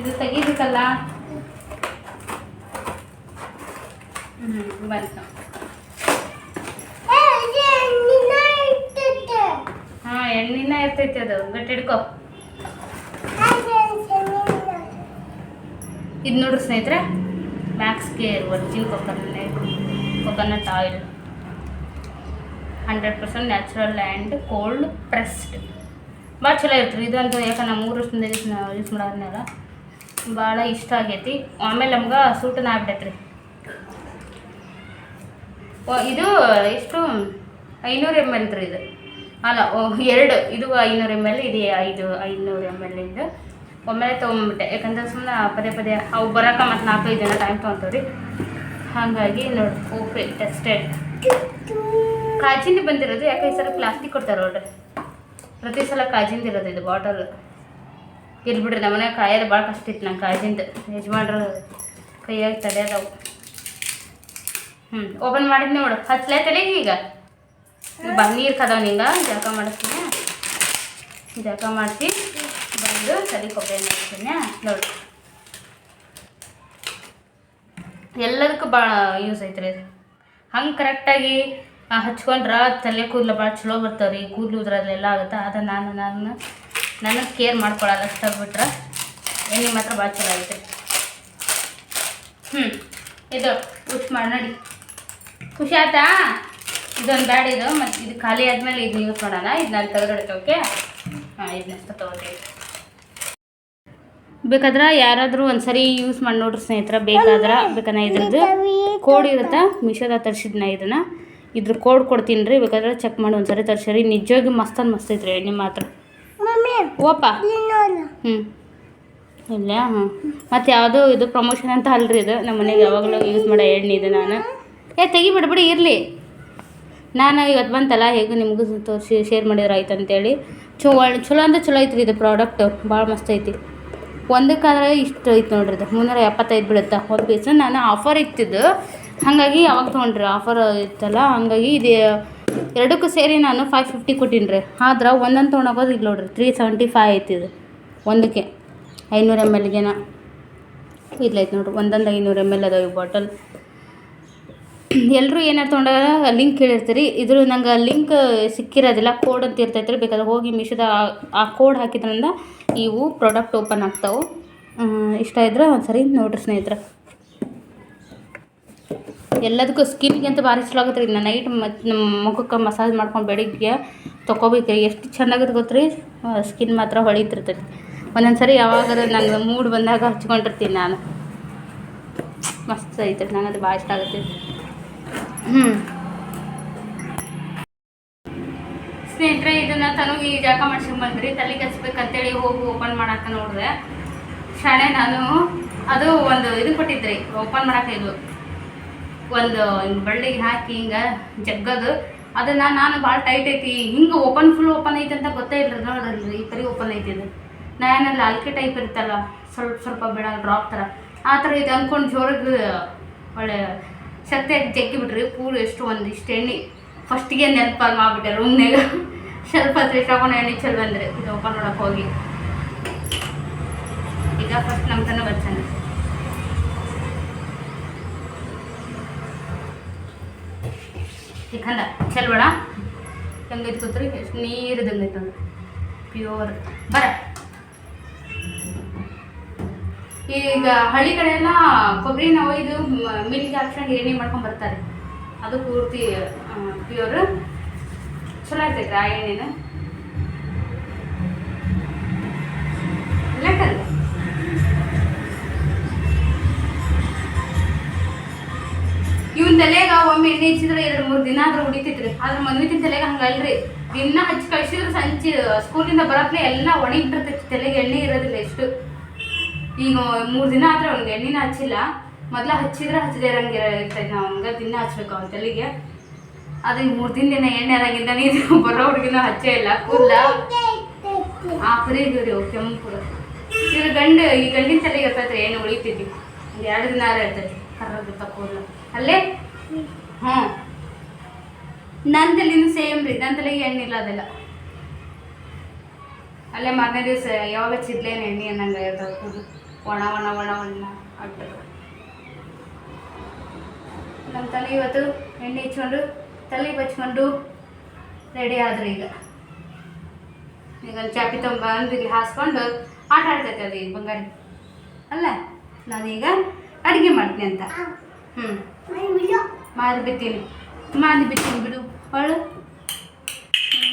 ಇದು ತೆಗಿಬೇಕಲ್ಲ? ಹ್ಞೂ ಬಂತು. ಹಾಂ ಎಣ್ಣಿನ ಇರ್ತೈತಿ ಅದು. ಗಟ್ಟಿ ಹಿಡ್ಕೊ. ಇದು ನೋಡ್ರಿ ಸ್ನೇಹಿತರೆ Max Care virgin coconut coconut oil hundred percent natural and cold pressed. ಭಾಳ ಚಲೋ ಇರ್ತದೆ. ಇದಂತೂ ಯಾಕೆ ನಮ್ಮ ಮೂರು ವರ್ಷದಿಂದ ಯೂಸ್ ಮಾಡೋದ್ನೆಲ್ಲ ಭಾಳ ಇಷ್ಟ ಆಗೈತಿ. ಆಮೇಲೆ ನಮ್ಗೆ ಸೂಟನ ಆಗ್ಬಿಟ್ಟೈತ್ರಿ ಇದು ಎಷ್ಟು? ಐನೂರು ಎಂ ಎಲ್ ರೀ ಇದು. ಅಲ್ಲ ಓ, ಎರಡು. ಇದು ಐನೂರು ಎಂ ಎಲ್ ಇದೆ ಐದು ಐನೂರು ಎಂ ಎಲ್ ಇದು. ಒಮ್ಮೆಲೆ ತೊಗೊಂಬಿಟ್ಟೆ. ಯಾಕಂದ್ರೆ ಸುಮ್ಮನೆ ಪದೇ ಪದೇ ಅವು ಬರೋಕೆ ಮತ್ತು ನಾಲ್ಕೈದು ಜನ ಟೈಮ್ ತೊಗೊತೀವಿ ಹಾಗಾಗಿ ನೋಡಿ ಓಕೆ ಟೆಸ್ಟೆಡ್ ಕಾಜಿಂದ ಬಂದಿರೋದು, ಯಾಕೆ ಈ ಸಲ ಪ್ಲಾಸ್ಟಿಕ್ ಕೊಡ್ತಾರೆ ನೋಡ್ರಿ. ಪ್ರತಿ ಸಲ ಕಾಜಿಂದ ಇರೋದು ಇದು ಬಾಟಲ್ ಇರ್ಬಿಡ್ರಿ ನಮ್ಮನೆ ಕಾಯೋದು ಭಾಳ ಕಷ್ಟ ಇತ್ತು ನಂಗೆ ಕಾಜಿಂದ. ಯಜಮಾನ್ರು ಕೈಯಾಗಿ ತಡೆಯೋದವು. ಹ್ಞೂ ಓಪನ್ ಮಾಡಿದ್ನಿ ನೋಡು. ಹಚ್ಲೆ ತಲೆಗೆ ಈಗ ಬಾ, ನೀರು ಕದಾವ ನಿಂಗೆ? ಜಳಕ ಮಾಡಿಸ್ತೀನಿ ಜಳಕ ಮಾಡಿಸಿ ಬಂದು ತಲೆ ಕೊಬ್ಬರಿ ಮಾಡ್ತೀನಿ ನೋಡಿ. ಎಲ್ಲದಕ್ಕೂ ಭಾಳ ಯೂಸ್ ಐತ್ರಿ ಹಂಗೆ ಕರೆಕ್ಟಾಗಿ ಹಚ್ಕೊಂಡ್ರೆ ತಲೆ ಕೂದಲು ಭಾಳ ಚಲೋ ಬರ್ತಾವೆ ರೀ ಕೂದಲು ಉದ್ರಲ್ಲೆಲ್ಲ ಆಗುತ್ತೆ. ಅದು ನಾನು ನಾನು ನನಗೆ ಕೇರ್ ಮಾಡ್ಕೊಳ್ಳಲ್ಲ ಅಷ್ಟು ಬಿಟ್ರೆ ಎಣ್ಣೆ ಮಾತ್ರ ಭಾಳ ಚಲೋ ಆಗುತ್ತೆ ಹ್ಞೂ ಇದು ಉಸ್ ಮಾಡಿ ನೋಡಿ. ಖುಷಿ ಆಯ್ತಾ? ಇದೊಂದು ಬ್ಯಾಡ್ ಇದು ಮತ್ತು ಇದು ಖಾಲಿ ಆದಮೇಲೆ ಇದನ್ನ ಯೂಸ್ ಮಾಡೋಣ. ಇದು ನಾನು ತೆಗೆದಿಡ್ತೆ ಓಕೆ? ಹಾಂ ಇದನ್ನಷ್ಟು ತೊಗೋತೀವಿ. ಬೇಕಾದ್ರೆ ಯಾರಾದರೂ ಒಂದು ಸರಿ ಯೂಸ್ ಮಾಡಿ ನೋಡ್ರಿ ಸ್ನೇಹಿತರ. ಬೇಕಾದ್ರೆ ಬೇಕಾದ್ರೆ ಇದ್ರದ್ದು ಕೋಡ್ ಇರುತ್ತಾ? ಮಿಶೋದಾಗ ತರಿಸಿದ್ನ ಇದನ್ನ. ಇದ್ರ ಕೋಡ್ ಕೊಡ್ತೀನಿ ರೀ ಬೇಕಾದ್ರೆ ಚೆಕ್ ಮಾಡಿ ಒಂದ್ಸರಿ ಸರಿ ತರ್ಸಿರಿ. ನಿಜವಾಗಿ ಮಸ್ತ್ ಅಂದ್ ಮಸ್ತ್ ಐತ್ರಿ ನಿಮ್ಮ ಮಾತ್ರ ಮಮ್ಮಿ ಓಪ. ಹ್ಞೂ ಇಲ್ಲ. ಹಾಂ ಮತ್ತು ಯಾವುದೋ ಇದು ಪ್ರಮೋಷನ್ ಅಂತ ಅಲ್ರಿ ಇದು. ನಮ್ಮ ಮನೆಗೆ ಯಾವಾಗಲೂ ಯೂಸ್ ಮಾಡೋ ಎಣ್ಣೆ ಇದು ನಾನು. ಏ ತೆಗಿ ಬಿಡ್ಬಿಡಿ ಇರಲಿ. ನಾನು ಇವತ್ತು ಬಂತಲ್ಲ ಹೇಗೂ ನಿಮಗೂ ತೋರಿಸಿ ಶೇರ್ ಮಾಡಿದ್ರೆ ಆಯ್ತು ಅಂತೇಳಿ. ಚೊ ಒಳ್ಳೆ ಚಲೋ ಅಂದ್ರೆ ಚಲೋ ಐತ್ರಿ ಇದು ಪ್ರಾಡಕ್ಟು ಭಾಳ ಮಸ್ತ್ ಐತಿ. ಒಂದಕ್ಕಾದ್ರೆ ಇಷ್ಟು ಐತೆ ನೋಡ್ರಿ ಇದು. ಮುನ್ನೂರ ಎಪ್ಪತ್ತೈದು ಬೀಳುತ್ತೆ. ಒಂದು ಪೀಸ್ ನಾನು ಆಫರ್ ಇತ್ತಿದ್ದು ಹಾಗಾಗಿ ಯಾವಾಗ ತೊಗೊಂಡ್ರಿ ಆಫರ್ ಇತ್ತಲ್ಲ, ಹಾಗಾಗಿ ಇದು ಎರಡಕ್ಕೂ ಸೇರಿ ನಾನು ಫೈವ್ ಫಿಫ್ಟಿ ಕೊಟ್ಟೀನಿ ರೀ. ಆದ್ರೆ ಒಂದೊಂದು ತೊಗೊಂಡೋಗೋದು ಇಲ್ಲ ನೋಡ್ರಿ ತ್ರೀ ಸೆವೆಂಟಿ ಫೈವ್ ಐತಿ ಇದು, ಒಂದಕ್ಕೆ. ಐನೂರು ಎಂ ಎಲ್ಗೆನ ಇಲ್ಲೈತೆ ನೋಡಿರಿ, ಒಂದೊಂದು ಐನೂರು ಎಂ ಎಲ್ ಅದಾವೆ ಈ ಬಾಟಲ್ ಎಲ್ಲರೂ ಏನಾರು ತೊಗೊಂಡಾಗ ಲಿಂಕ್ ಕೇಳಿರ್ತೀರಿ. ಇದ್ರ ನಂಗೆ ಲಿಂಕ್ ಸಿಕ್ಕಿರೋದಿಲ್ಲ ಕೋಡ್ ಅಂತ ಇರ್ತೈತೆ ರೀ ಬೇಕಾದ್ರೆ ಹೋಗಿ ಮೀಶೋದ ಆ ಕೋಡ್ ಹಾಕಿದ್ರಿಂದ ಇವು ಪ್ರಾಡಕ್ಟ್ ಓಪನ್ ಆಗ್ತಾವೆ. ಇಷ್ಟ ಇದ್ರೆ ಒಂದು ಸರಿ ನೋಡಿರಿ ಸ್ನೇಹಿತರೆ. ಎಲ್ಲದಕ್ಕೂ ಸ್ಕಿನ್ಗೆ ಅಂತ ಭಾರಿ ಚಲೋ ಆಗತ್ತೆ ರೀ. ನಾನು ನೈಟ್ ಮತ್ತು ನಮ್ಮ ಮುಖಕ್ಕೆ ಮಸಾಜ್ ಮಾಡ್ಕೊಂಡು ಬೆಳಿಗ್ಗೆ ತೊಗೋಬೇಕ್ರಿ ಎಷ್ಟು ಚೆನ್ನಾಗದ ಗೊತ್ತು ರೀ ಸ್ಕಿನ್ ಮಾತ್ರ ಹೊಳಿತಿರ್ತೈತಿ. ಒಂದೊಂದು ಸರಿ ಯಾವಾಗಾರ ನನ್ನ ಮೂಡ್ ಬಂದಾಗ ಹಚ್ಕೊಂಡಿರ್ತೀನಿ ನಾನು. ಮಸ್ತ್ ಐತ್ರಿ ರೀ. ಅದು ಭಾಳ ಇಷ್ಟ ಆಗುತ್ತೆ ಹ್ಞೂ ಸ್ನೇಹಿತರೆ, ಇದನ್ನು ತನಗೆ ಈ ಜಾಗ ಬಂದ್ರಿ. ತಲೆ ಕಚ್ಬೇಕಂತೇಳಿ ಹೋಗಿ ಓಪನ್ ಮಾಡಾಕ ನೋಡಿದೆ. ಶಾಣೆ ನಾನು, ಅದು ಒಂದು ಇದು ಕೊಟ್ಟಿದ್ರಿ ಓಪನ್ ಮಾಡೋಕೆ ಇದು. ಒಂದು ಹಿಂಗೆ ಬಳ್ಳಿಗೆ ಹಾಕಿ ಹಿಂಗೆ ಜಗ್ಗದು. ಅದನ್ನ ನಾನು ಭಾಳ ಟೈಟ್ ಐತಿ. ಹಿಂಗೆ ಓಪನ್ ಫುಲ್ ಓಪನ್ ಐತಿ ಅಂತ ಗೊತ್ತೇ ಇಲ್ಲ ನೋಡ್ರಿ, ಈ ಪರಿ ಓಪನ್ ಐತಿ ಅದು ನಾ ಏನಲ್ಲ ಅಲ್ಕೆ ಟೈಪ್ ಇರುತ್ತಲ್ಲ, ಸ್ವಲ್ಪ ಸ್ವಲ್ಪ ಬೇಡ ಡ್ರಾಪ್ ಥರ ಆ ಥರ ಇದು ಅಂದ್ಕೊಂಡು ಜೋರಿಗೆ ಒಳ್ಳೆ ಶಕ್ತಿಯಾಗಿ ಜಗ್ಗಿ ಬಿಟ್ರಿ ಪೂರ್ ಎಷ್ಟು ಒಂದಿಷ್ಟು ಎಣ್ಣೆ. ಫಸ್ಟಿಗೆ ನೆನಪಾಗಿ ಮಾಡಿಬಿಟ್ಟೆ ರೂಮ್ನಾಗ ಸ್ವಲ್ಪ ತಗೊಂಡು ಎಣ್ಣೆ ಚಲ್ ಬಂದ್ರಿ. ಇದು ಓಪನ್ ಮಾಡೋಕ್ಕೆ ಹೋಗಿ. ಈಗ ಫಸ್ಟ್ ನಮ್ಮ ತನ ಬರ್ತಾನೆ ಚಿಕಂದ ಚೆಲ್ಬೇಡ ಹೆಂಗೈತೆ ಕೂತ್ರಿ ಎಷ್ಟು ನೀರು ಐತೆ ಅಂದ್ರೆ ಪ್ಯೂರ್. ಬರ. ಈಗ ಹಳ್ಳಿ ಕಡೆ ಎಲ್ಲ ಕೊಬ್ಬರಿ ನಾವು ಇದು ಮಿಲ್ಕ್ ಹಾಕ್ಸ್ಕೊಂಡು ಎಣ್ಣೆ ಮಾಡ್ಕೊಂಡು ಬರ್ತಾರೆ. ಅದು ಪೂರ್ತಿ ಪ್ಯೂರ್. ಚಲೋ ಇರ್ತೈತೆ ಆ ಎಣ್ಣೆನ? ಲೆಕ್ಕಲ್ಲ ತಲೆಗ ಒಮ್ಮೆ ಎಣ್ಣೆ ಹಚ್ಚಿದ್ರೆ ಎರಡು ಮೂರು ದಿನ ಆದ್ರೂ ಉಡಿತೈತ್ರಿ. ಆದ್ರೆ ಮದ್ವಿತಿನ ತಲೆಗ ಹಂಗಲ್ರಿ. ದಿನ ಹಚ್ಚಿ ಕಳ್ಸಿದ್ರೆ ಸಂಚಿ ಸ್ಕೂಲಿಂದ ಬರಪ್ಲೆ ಎಲ್ಲ ಒಣಗಿಬಿಟ್ಟಿರ್ತೈತಿ ತಲೆಗೆ ಎಣ್ಣೆ ಇರೋದಿಲ್ಲ ಎಷ್ಟು ಈಗ ಮೂರು ದಿನ ಆದ್ರೆ ಅವ್ನಿಗೆ ಎಣ್ಣೆನ ಹಚ್ಚಿಲ್ಲ. ಮೊದ್ಲ ಹಚ್ಚಿದ್ರೆ ಹಚ್ಚದೇ ಇರಂಗೆ ಇರ್ತೈತಿ ನಾವು, ಹಂಗೆ ದಿನ ಹಚ್ಬೇಕು ಅವ್ನ ತಲೆಗೆ. ಅದು ಮೂರು ದಿನ ದಿನ ಎಣ್ಣೆ ಆದಾಗಿಂದ ನೀರು ಬರೋ ಹುಡುಗಿನ ಹಚ್ಚೇ ಇಲ್ಲ ಕೂಲ್ಲ ಆ ಪರಿ ಇದ್ರಿ ಅವು ಕೆಂಪು ಇವ್ರ ಗಂಡು ಈ ಗಂಡಿನ ತಲೆಗೆ ಇರ್ತೈತ್ರಿ, ಏನು ಉಳಿತೈತಿ ಎರಡು ದಿನ ಆದ್ರೆ ಇರ್ತೈತಿ ಕರ್ರಗಿರ್ತ ಅಲ್ಲೇ ಹ್ಞೂ ನನ್ನ ತಲೆನೂ ಸೇಮ್ ರೀ ಎಣ್ಣೆ ಇಲ್ಲ ಅದೆಲ್ಲ. ಅಲ್ಲೇ ಮಾರನೇ ದಿವಸ ಯಾವಾಗ ಚಿದ್ಲೇನು ಎಣ್ಣೆ ಅನ್ನಂಗೆ ಇರ್ತದೆ ಒಣ ಒಣ ಒಣ ಒಣ ಆಗ್ತದೆ. ನಮ್ಮ ತಲೆ ಇವತ್ತು ಎಣ್ಣೆ ಹಚ್ಕೊಂಡು, ತಲೆ ಬಚ್ಕೊಂಡು ರೆಡಿ ಆದ್ರಿ ಈಗ. ಈಗ ಒಂದು ಚಾಪಿ ತೊಗೊಂಬಂದು ಇಲ್ಲಿ ಹಾಸ್ಕೊಂಡು ಆಟ ಆಡ್ತೈತೆ ಅದು ಈಗ ಬಂಗಾರಿ. ಅಲ್ಲ, ನಾನೀಗ ಅಡುಗೆ ಮಾಡ್ತೀನಿ ಅಂತ. ಹ್ಞೂ ಮಾರಿ ಬಿತ್ತೀನಿ ಮಾರಿ ಬಿತ್ತೀನಿ ಬಿಡು. ಅವಳು?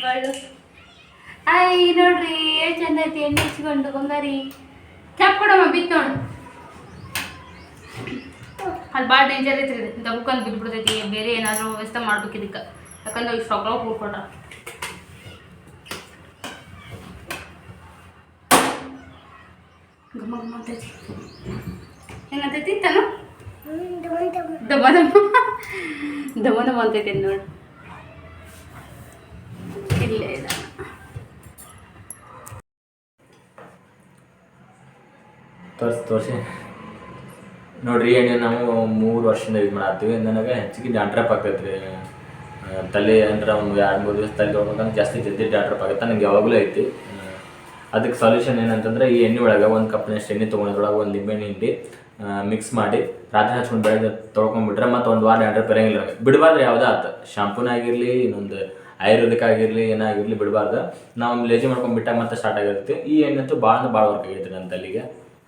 ಅವಳು? ಆಯ್ ನೋಡ್ರಿ ಎಷ್ಟು ಚಂದ ಐತಿ, ಎಣ್ಣೆ ಹಚ್ಕೊಂಡು ಬಂಗಾರಿ. ಚಪ್ಪಡಮ್ಮ ಬಿತ್ತು ನೋಡು. ಅಲ್ಲಿ ಭಾಳ ಡೇಂಜರ್ ಐತ್ರಿ ಇದು. ದಬ್ಕಂದು ಬಿದ್ಬಿಡ್ತೈತಿ. ಬೇರೆ ಏನಾದರೂ ವ್ಯವಸ್ಥೆ ಮಾಡ್ಬೇಕು ಇದಕ್ಕೆ. ಯಾಕಂದ್ರೆ ಈಗ ರೊಕ್ಕ ಕೂಡ್ಕೊಟ್ರ ಘಮ ಘಮ ಅಂತೈತಿ ಹೆಂಗಂತೈತಿ ತನು? ದಮ ದಮ ದಮ ದಮ ಅಂತೈತೆ ನೋಡಿ ಇಲ್ಲೇ ತೋರಿಸಿ ನೋಡ್ರಿ ಎಣ್ಣೆ ನಾವು ಮೂರು ವರ್ಷದಿಂದ ಇದು ಮಾಡತ್ತೀವಿ. ನನಗೆ ಹೆಚ್ಚಿಗೆ ಡ್ಯಾಂಡ್ರಪ್ ಆಗ್ತೈತೆ ರೀ ತಲೆ ಅಂದ್ರೆ ಒಂದು ಎರಡು, ಮೂರು ದಿವಸ ತಲೆ ತೊಗೊಬೇಕಂದ್ರೆ ಜಾಸ್ತಿ ಜಲ್ದಿ ಡ್ಯಾಂಡ್ರಪ್ ಆಗುತ್ತೆ. ನನಗೆ ಯಾವಾಗಲೂ ಐತಿ. ಅದಕ್ಕೆ ಸೊಲ್ಯೂಷನ್ ಏನಂತಂದ್ರೆ ಈ ಎಣ್ಣೆ ಒಳಗೆ ಒಂದು ಕಪ್ನಷ್ಟು ಎಣ್ಣೆ ತೊಗೊಂಡ್ರೊಳಗೆ ಒಂದು ಲಿಂಬೆಣ್ಣೆ ಹಿಂಡಿ ಮಿಕ್ಸ್ ಮಾಡಿ ರಾತ್ರಿ ಹಚ್ಕೊಂಡು ಬೆಳಗ್ಗೆ ತೊಳ್ಕೊಂಡ್ಬಿಟ್ರೆ ಮತ್ತು ಒಂದು ವಾರ ಎರಡು ಬರಂಗಿಲ್ಲ ಬಿಡಬಾರ್ದು ಯಾವುದೇ ಆತು. ಶಾಂಪೂನ ಆಗಿರಲಿ ಇನ್ನೊಂದು ಆಯುರ್ವೇದಿಕ್ ಆಗಿರಲಿ ಏನಾಗಿರಲಿ ಬಿಡಬಾರ್ದು. ನಾವು ಲೇಜಿ ಮಾಡ್ಕೊಂಡು ಬಿಟ್ಟಾಗ ಮತ್ತೆ ಸ್ಟಾರ್ಟ್ ಆಗಿರುತ್ತೆ. ಈ ಎಣ್ಣೆ ಅಂತೂ ಭಾಳ ಭಾಳ ವರ್ಕ್ ಆಗೈತೆ ನನ್ನ ತಲೆಗೆ.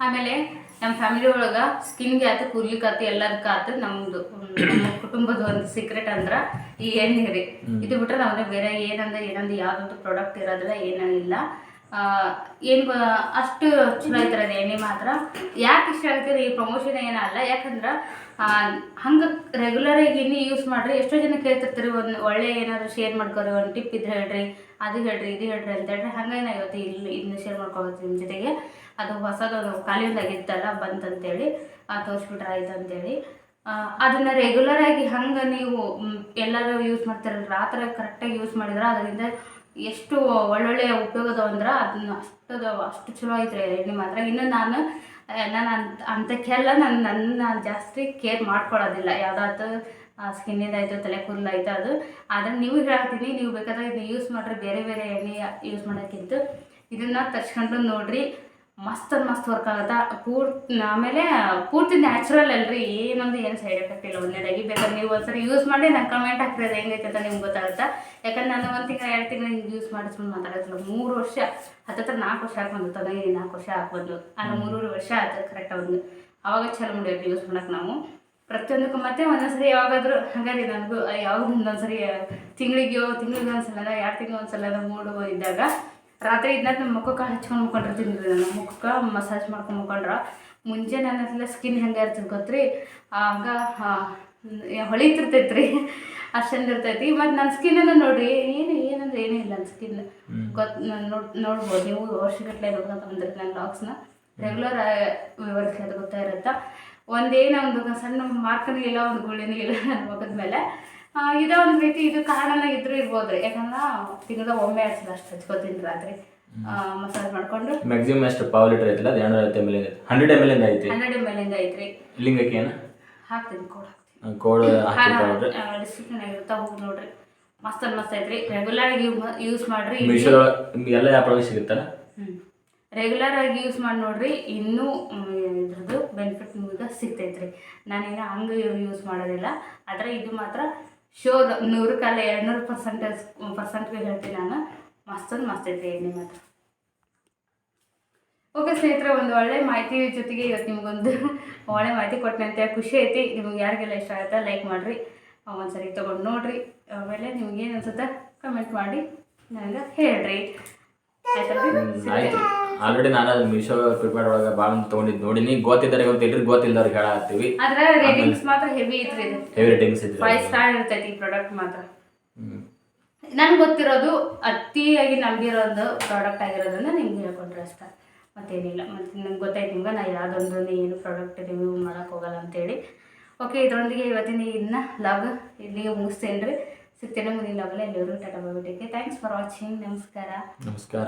ಆಮೇಲೆ ನಮ್ಮ ಫ್ಯಾಮಿಲಿ ಒಳಗೆ ಸ್ಕಿನ್ಗೆ ಆಯ್ತು ಕೂರ್ಲಿಕ್ಕೆ ಆಯ್ತು ಎಲ್ಲದಕ್ಕೆ ಆತು. ನಮ್ದು ನಮ್ಮ ಕುಟುಂಬದ ಒಂದು ಸೀಕ್ರೆಟ್ ಅಂದ್ರೆ ಈ ಎಣ್ಣೆ ರೀ. ಇದು ಬಿಟ್ರೆ ನಮಗೆ ಬೇರೆ ಏನಂದ್ರೆ ಏನಂದ್ರೆ ಯಾವುದೊಂದು ಪ್ರಾಡಕ್ಟ್ ಇರೋದಿಲ್ಲ ಏನೂ ಇಲ್ಲ. ಏನು ಅಷ್ಟು ಚಲೋ ಐತ್ರಿ ಅದು ಎಣ್ಣೆ ಮಾತ್ರ? ಯಾಕೆ ಇಷ್ಟ ಆಗ್ತದೆ ಈ ಪ್ರಮೋಷನ್ ಏನಲ್ಲ ಯಾಕಂದ್ರೆ ಹಂಗೆ ರೆಗ್ಯುಲರಾಗಿ ಎಣ್ಣೆ ಯೂಸ್ ಮಾಡ್ರಿ ಎಷ್ಟೋ ಜನ ಕೇಳ್ತಿರ್ತಾರೆ, ಒಂದು ಒಳ್ಳೆ ಏನಾದ್ರು ಶೇರ್ ಮಾಡ್ಕೊರಿ, ಒಂದು ಟಿಪ್ ಇದ್ರೆ ಹೇಳ್ರಿ, ಅದು ಹೇಳ್ರಿ, ಇದು ಹೇಳ್ರಿ ಅಂತ ಹೇಳ್ರಿ ಹಂಗೇನ ಇವತ್ತು ಇಲ್ಲಿ ಇದನ್ನ ಶೇರ್ ಮಾಡ್ಕೊಬೋದು ನಿಮ್ಮ ಜೊತೆಗೆ. ಅದು ಹೊಸದೊಂದು ಖಾಲಿಯಿಂದಾಗಿತ್ತಲ್ಲ ಬಂತಂತೇಳಿ ತೋರಿಸ್ಬಿಟ್ರೆ ಆಯ್ತು ಅಂತೇಳಿ. ಅದನ್ನು ರೆಗ್ಯುಲರ್ ಆಗಿ ಹಂಗೆ ನೀವು ಎಲ್ಲರೂ ಯೂಸ್ ಮಾಡ್ತಾರಲ್ರಿ ಆ ಥರ ಕರೆಕ್ಟಾಗಿ ಯೂಸ್ ಮಾಡಿದ್ರೆ, ಅದರಿಂದ ಎಷ್ಟು ಒಳ್ಳೊಳ್ಳೆ ಉಪಯೋಗದ ಅಂದ್ರೆ ಅದನ್ನ ಅಷ್ಟದ ಅಷ್ಟು ಚಲೋ ಐತ್ರಿ ಎಣ್ಣೆ ಮಾತ್ರ. ಇನ್ನು ನಾನು ನಾನು ಅಂತ ಅಂಥಕ್ಕೆಲ್ಲ ನಾನು ನನ್ನ ನಾನು ಜಾಸ್ತಿ ಕೇರ್ ಮಾಡ್ಕೊಳ್ಳೋದಿಲ್ಲ. ಯಾವುದಾದ್ರು ಸ್ಕಿನ್ನಿದಾಯ್ತು ತಲೆ ಕೂದಲಾಯ್ತು ಅದು. ಆದರೆ ನೀವು ಹೇಳ್ತೀನಿ, ನೀವು ಬೇಕಾದ್ರೆ ಇದನ್ನ ಯೂಸ್ ಮಾಡಿರಿ, ಬೇರೆ ಬೇರೆ ಎಣ್ಣೆ ಯೂಸ್ ಮಾಡೋಕ್ಕಿಂತ ಇದನ್ನ ತರ್ಸ್ಕೊಂಡು ನೋಡ್ರಿ. ಮಸ್ತ್ ಮಸ್ತ್ ವರ್ಕ್ ಆಗುತ್ತೆ. ಪೂರ್ತಿ ಆಮೇಲೆ ಪೂರ್ತಿ ನ್ಯಾಚುರಲ್ ಅಲ್ರಿ. ಏನೊಂದು ಏನು ಸೈಡ್ ಎಫೆಕ್ಟ್ ಇಲ್ಲ. ಒಂದನೇದಾಗಿ ಬೇಕಾದ್ರೆ ನೀವು ಒಂದ್ಸರಿ ಯೂಸ್ ಮಾಡಿ ನಂಗೆ ಕಮೆಂಟ್ ಹಾಕ್ರಿ. ಅದು ಹೆಂಗೈತೆ ಅಂತ ನಿಮ್ಗೆ ಗೊತ್ತಾಗುತ್ತೆ? ಯಾಕಂದ್ರೆ ನಾನು ಒಂದು ತಿಂಗಳ ಎರಡು ತಿಂಗಳು ಹಿಂಗೆ ಯೂಸ್ ಮಾಡಿ ಸುಮ್ಮನೆ ಮಾತಾಡೋದಿಲ್ಲ ಮೂರು ವರ್ಷ ಹತ್ತತ್ರ ನಾಲ್ಕು ವರ್ಷ ಹಾಕ್ಬಂದು ತಂದೆ ನಾಲ್ಕು ವರ್ಷ ಹಾಕ್ಬೋದು ಅಲ್ಲ ಮೂರೂರು ವರ್ಷ ಆಯ್ತು ಕರೆಕ್ಟಾಗಿ ಒಂದು ಅವಾಗ ಚಲೋ ಮಾಡಿ ಯೂಸ್ ಮಾಡೋಕೆ ನಾವು. ಪ್ರತಿಯೊಂದಕ್ಕೂ ಮತ್ತೆ ಒಂದೊಂದ್ಸರಿ ಯಾವಾಗಾದರೂ ಹಾಗಾಗಿ ನನಗೂ ಯಾವಾಗ ಒಂದೊಂದ್ಸರಿ ತಿಂಗಳಿಗೆ ತಿಂಗಳಿಗೆ ಒಂದ್ಸಲ ಎರಡು ತಿಂಗಳಿಗೆ ಒಂದ್ಸಲ ಮೂಡು ಇದ್ದಾಗ ರಾತ್ರಿ ಇದನ್ನ ನಮ್ಮ ಮುಖಕ್ಕೆ ಹಚ್ಕೊಂಡು ಮುಕೊಂಡಿರ್ತೀನಿ ರೀ ನಾನು. ಮುಖಕ್ಕೆ ಮಸಾಜ್ ಮಾಡ್ಕೊಂಡು ಮುಕೊಂಡ್ರೆ. ಮುಂಜಾನೆ ನನ್ನ ಸ್ಕಿನ್ ಹೆಂಗೆ ಇರ್ತದೆ ಗೊತ್ತ್ರಿ? ಆಗ ಹೊಳಿತಿರ್ತೈತ್ರಿ ಅಷ್ಟೊಂದು ಇರ್ತೈತಿ. ಮತ್ತು ನನ್ನ ಸ್ಕಿನ್ನನ್ನು ನೋಡ್ರಿ ಏನು ಏನಂದ್ರೆ ಏನೂ ಇಲ್ಲ ನನ್ನ ಸ್ಕಿನ್ ಗೊತ್ತು ನೋಡ್ ನೋಡ್ಬೋದು. ನೀವು ವರ್ಷಗಟ್ಟಲೆ ನೋಡ್ಕೊಂತ ಬಂದಿರಿ ನನ್ನ ಲಾಕ್ಸ್ನ ರೆಗ್ಯುಲರ್ ವಿವರಿಸಿ ಅದು ಗೊತ್ತಾ ಇರುತ್ತಾ ಒಂದೇನೋ ಒಂದು ಸಣ್ಣ ಮಾರ್ಕನಿಗೆ ಇಲ್ಲ ಒಂದು ಗುಳಿನೂ ಇಲ್ಲ ನನ್ನ ಮುಖದ ಮೇಲೆ. ಇದೇ ಒಂದು ರೀತಿ ಇದು ಕಾರಣ ಇದ್ರೂ ಇರ್ಬೋದ್ರಿ. ಯಾಕಂದ್ರೆ ತಿಂಗಳ ಒಮ್ಮೆ ಸಲ ಅಷ್ಟು ಹಚ್ಕೋತೀನಿ ರಾತ್ರಿ. ಮಸಾಜ್ ಮಾಡ್ಕೊಂಡು. ಮ್ಯಾಕ್ಸಿಮಮ್ ಎಷ್ಟು ಪಾವ್ ಲೀಟರ್ ಐತಿಲ್ಲ? ಅದು ಎರಡುನೂರ ಐವತ್ತು M L hundred M L ಐತಿ ಮೇಲಿಂದ ಐತ್ರಿ. ಲಿಂಗಕ್ಕೆ ಏನು? ಹಾಕ್ತೀನಿ ಕೋಡ್ ಹಾಕ್ತೀನಿ. ಕೋಡ್ ಹಾಕ್ತೀನಿ ಡಿಸ್ಕ್ರಿಪ್ಷನ್ ಆಗಿರುತ್ತೆ? ಹೋಗಿ ನೋಡ್ರಿ. ಮಸ್ತ್ ಮಸ್ತ್ ಐತ್ರಿ. ರೆಗ್ಯುಲರ್ ಆಗಿ ಯೂಸ್ ಮಾಡ್ರಿ. ಎಲ್ಲ ಆ್ಯಪ್ ಸಿಗುತ್ತಲ್ಲ? ರೆಗ್ಯುಲರ್ ಆಗಿ ಯೂಸ್ ಮಾಡಿ ನೋಡ್ರಿ. ಇನ್ನೂ ಇದ್ರದ್ದು ಬೆನಿಫಿಟ್ ನಿಮ್ಗೆ ಸಿಗ್ತೈತ್ರಿ. ನಾನೇನು ಹಂಗೆ ಯೂಸ್ ಮಾಡೋದಿಲ್ಲ. ಆದರೆ ಇದು ಮಾತ್ರ ಶೋರ್ ನೂರು ಕಾಲ ಎರಡು ನೂರು ಪರ್ಸೆಂಟೇಜ್ ಪರ್ಸೆಂಟ್ಗೆ ಹೇಳ್ತೀನಿ ನಾನು. ಮಸ್ತ್ ಅಂದ್ ಮಸ್ತ್ ಐತೆ ಎಣ್ಣೆ ಮಾತ್ರ ಓಕೆ ಸ್ನೇಹಿತರೆ, ಒಂದು ಒಳ್ಳೆ ಮಾಹಿತಿ ಜೊತೆಗೆ ಇವತ್ತು ನಿಮಗೊಂದು ಒಳ್ಳೆ ಮಾಹಿತಿ ಕೊಟ್ಟೆ ಅಂತ ಖುಷಿ ಐತಿ. ನಿಮ್ಗೆ ಯಾರಿಗೆಲ್ಲ ಇಷ್ಟ ಆಗುತ್ತೆ ಲೈಕ್ ಮಾಡಿರಿ. ಒಂದ್ಸರಿ ತೊಗೊಂಡು ನೋಡಿರಿ. ಆಮೇಲೆ ನಿಮ್ಗೆ ಏನು ಅನ್ಸುತ್ತೆ ಕಮೆಂಟ್ ಮಾಡಿ. ನನಗೆ ಹೇಳ್ರಿ. ಆಲ್ರೆಡಿ ನಾನು ಅದನ್ನ ಮೀಶೋ ಫ್ಲಿಪ್ಕಾರ್ಟ್ ಒಳಗೆ ಭಾಳ ತೊಗೊಂಡಿದ್ದು ನೋಡಿನಿ. ಗೊತ್ತಿದ್ದಾರೆ ಗೊತ್ತಿಲ್ರಿ ಗೊತ್ತಿಲ್ಲದವ್ರಿಗೆ ಹೇಳತ್ತೀವಿ ಆದ್ರೆ ರೇಟಿಂಗ್ಸ್ ಮಾತ್ರ ಹೆವಿ ಐತ್ರಿ ಇದು. ಹೆವಿ ರೇಟಿಂಗ್ಸ್ ಇದ್ರೆ ಫೈವ್ ಸ್ಟಾರ್ ಇರ್ತೈತಿ ಈ ಪ್ರಾಡಕ್ಟ್ ಮಾತ್ರ. ನನ್ಗೆ ಗೊತ್ತಿರೋದು ಅತಿಯಾಗಿ ನಂಬಿರೋದು ಪ್ರಾಡಕ್ಟ್ ಆಗಿರೋದನ್ನ ನಿಮ್ಗೆ ಹೇಳ್ಕೊಂಡ್ರೆ ಅಷ್ಟೇ. ಮತ್ತೇನಿಲ್ಲ. ಮತ್ತು ನಂಗೆ ಗೊತ್ತಾಯ್ತು ನಿಮ್ಗೆ ನಾ ಯಾವುದೊಂದು ಏನು ಪ್ರಾಡಕ್ಟ್ ರಿವ್ಯೂ ಮಾಡೋಕೆ ಹೋಗಲ್ಲ ಅಂತೇಳಿ. ಓಕೆ ಇದರೊಂದಿಗೆ ಇವತ್ತಿನ ಇದನ್ನ ಲಾಗ್ ಇಲ್ಲಿಗೆ ಮುಗಿಸ್ತೇನೆ ರೀ ಸಿಗ್ತೇನೆ ಮುಂದಿನ ಲಾಗಲ್ಲಿ ಎಲ್ಲರೂ ಟಾಟಾ ಬಾಬಿಟಿಗೆ ಥ್ಯಾಂಕ್ಸ್ ಫಾರ್ ವಾಚಿಂಗ್ ನಮಸ್ಕಾರ. ನಮಸ್ಕಾರ.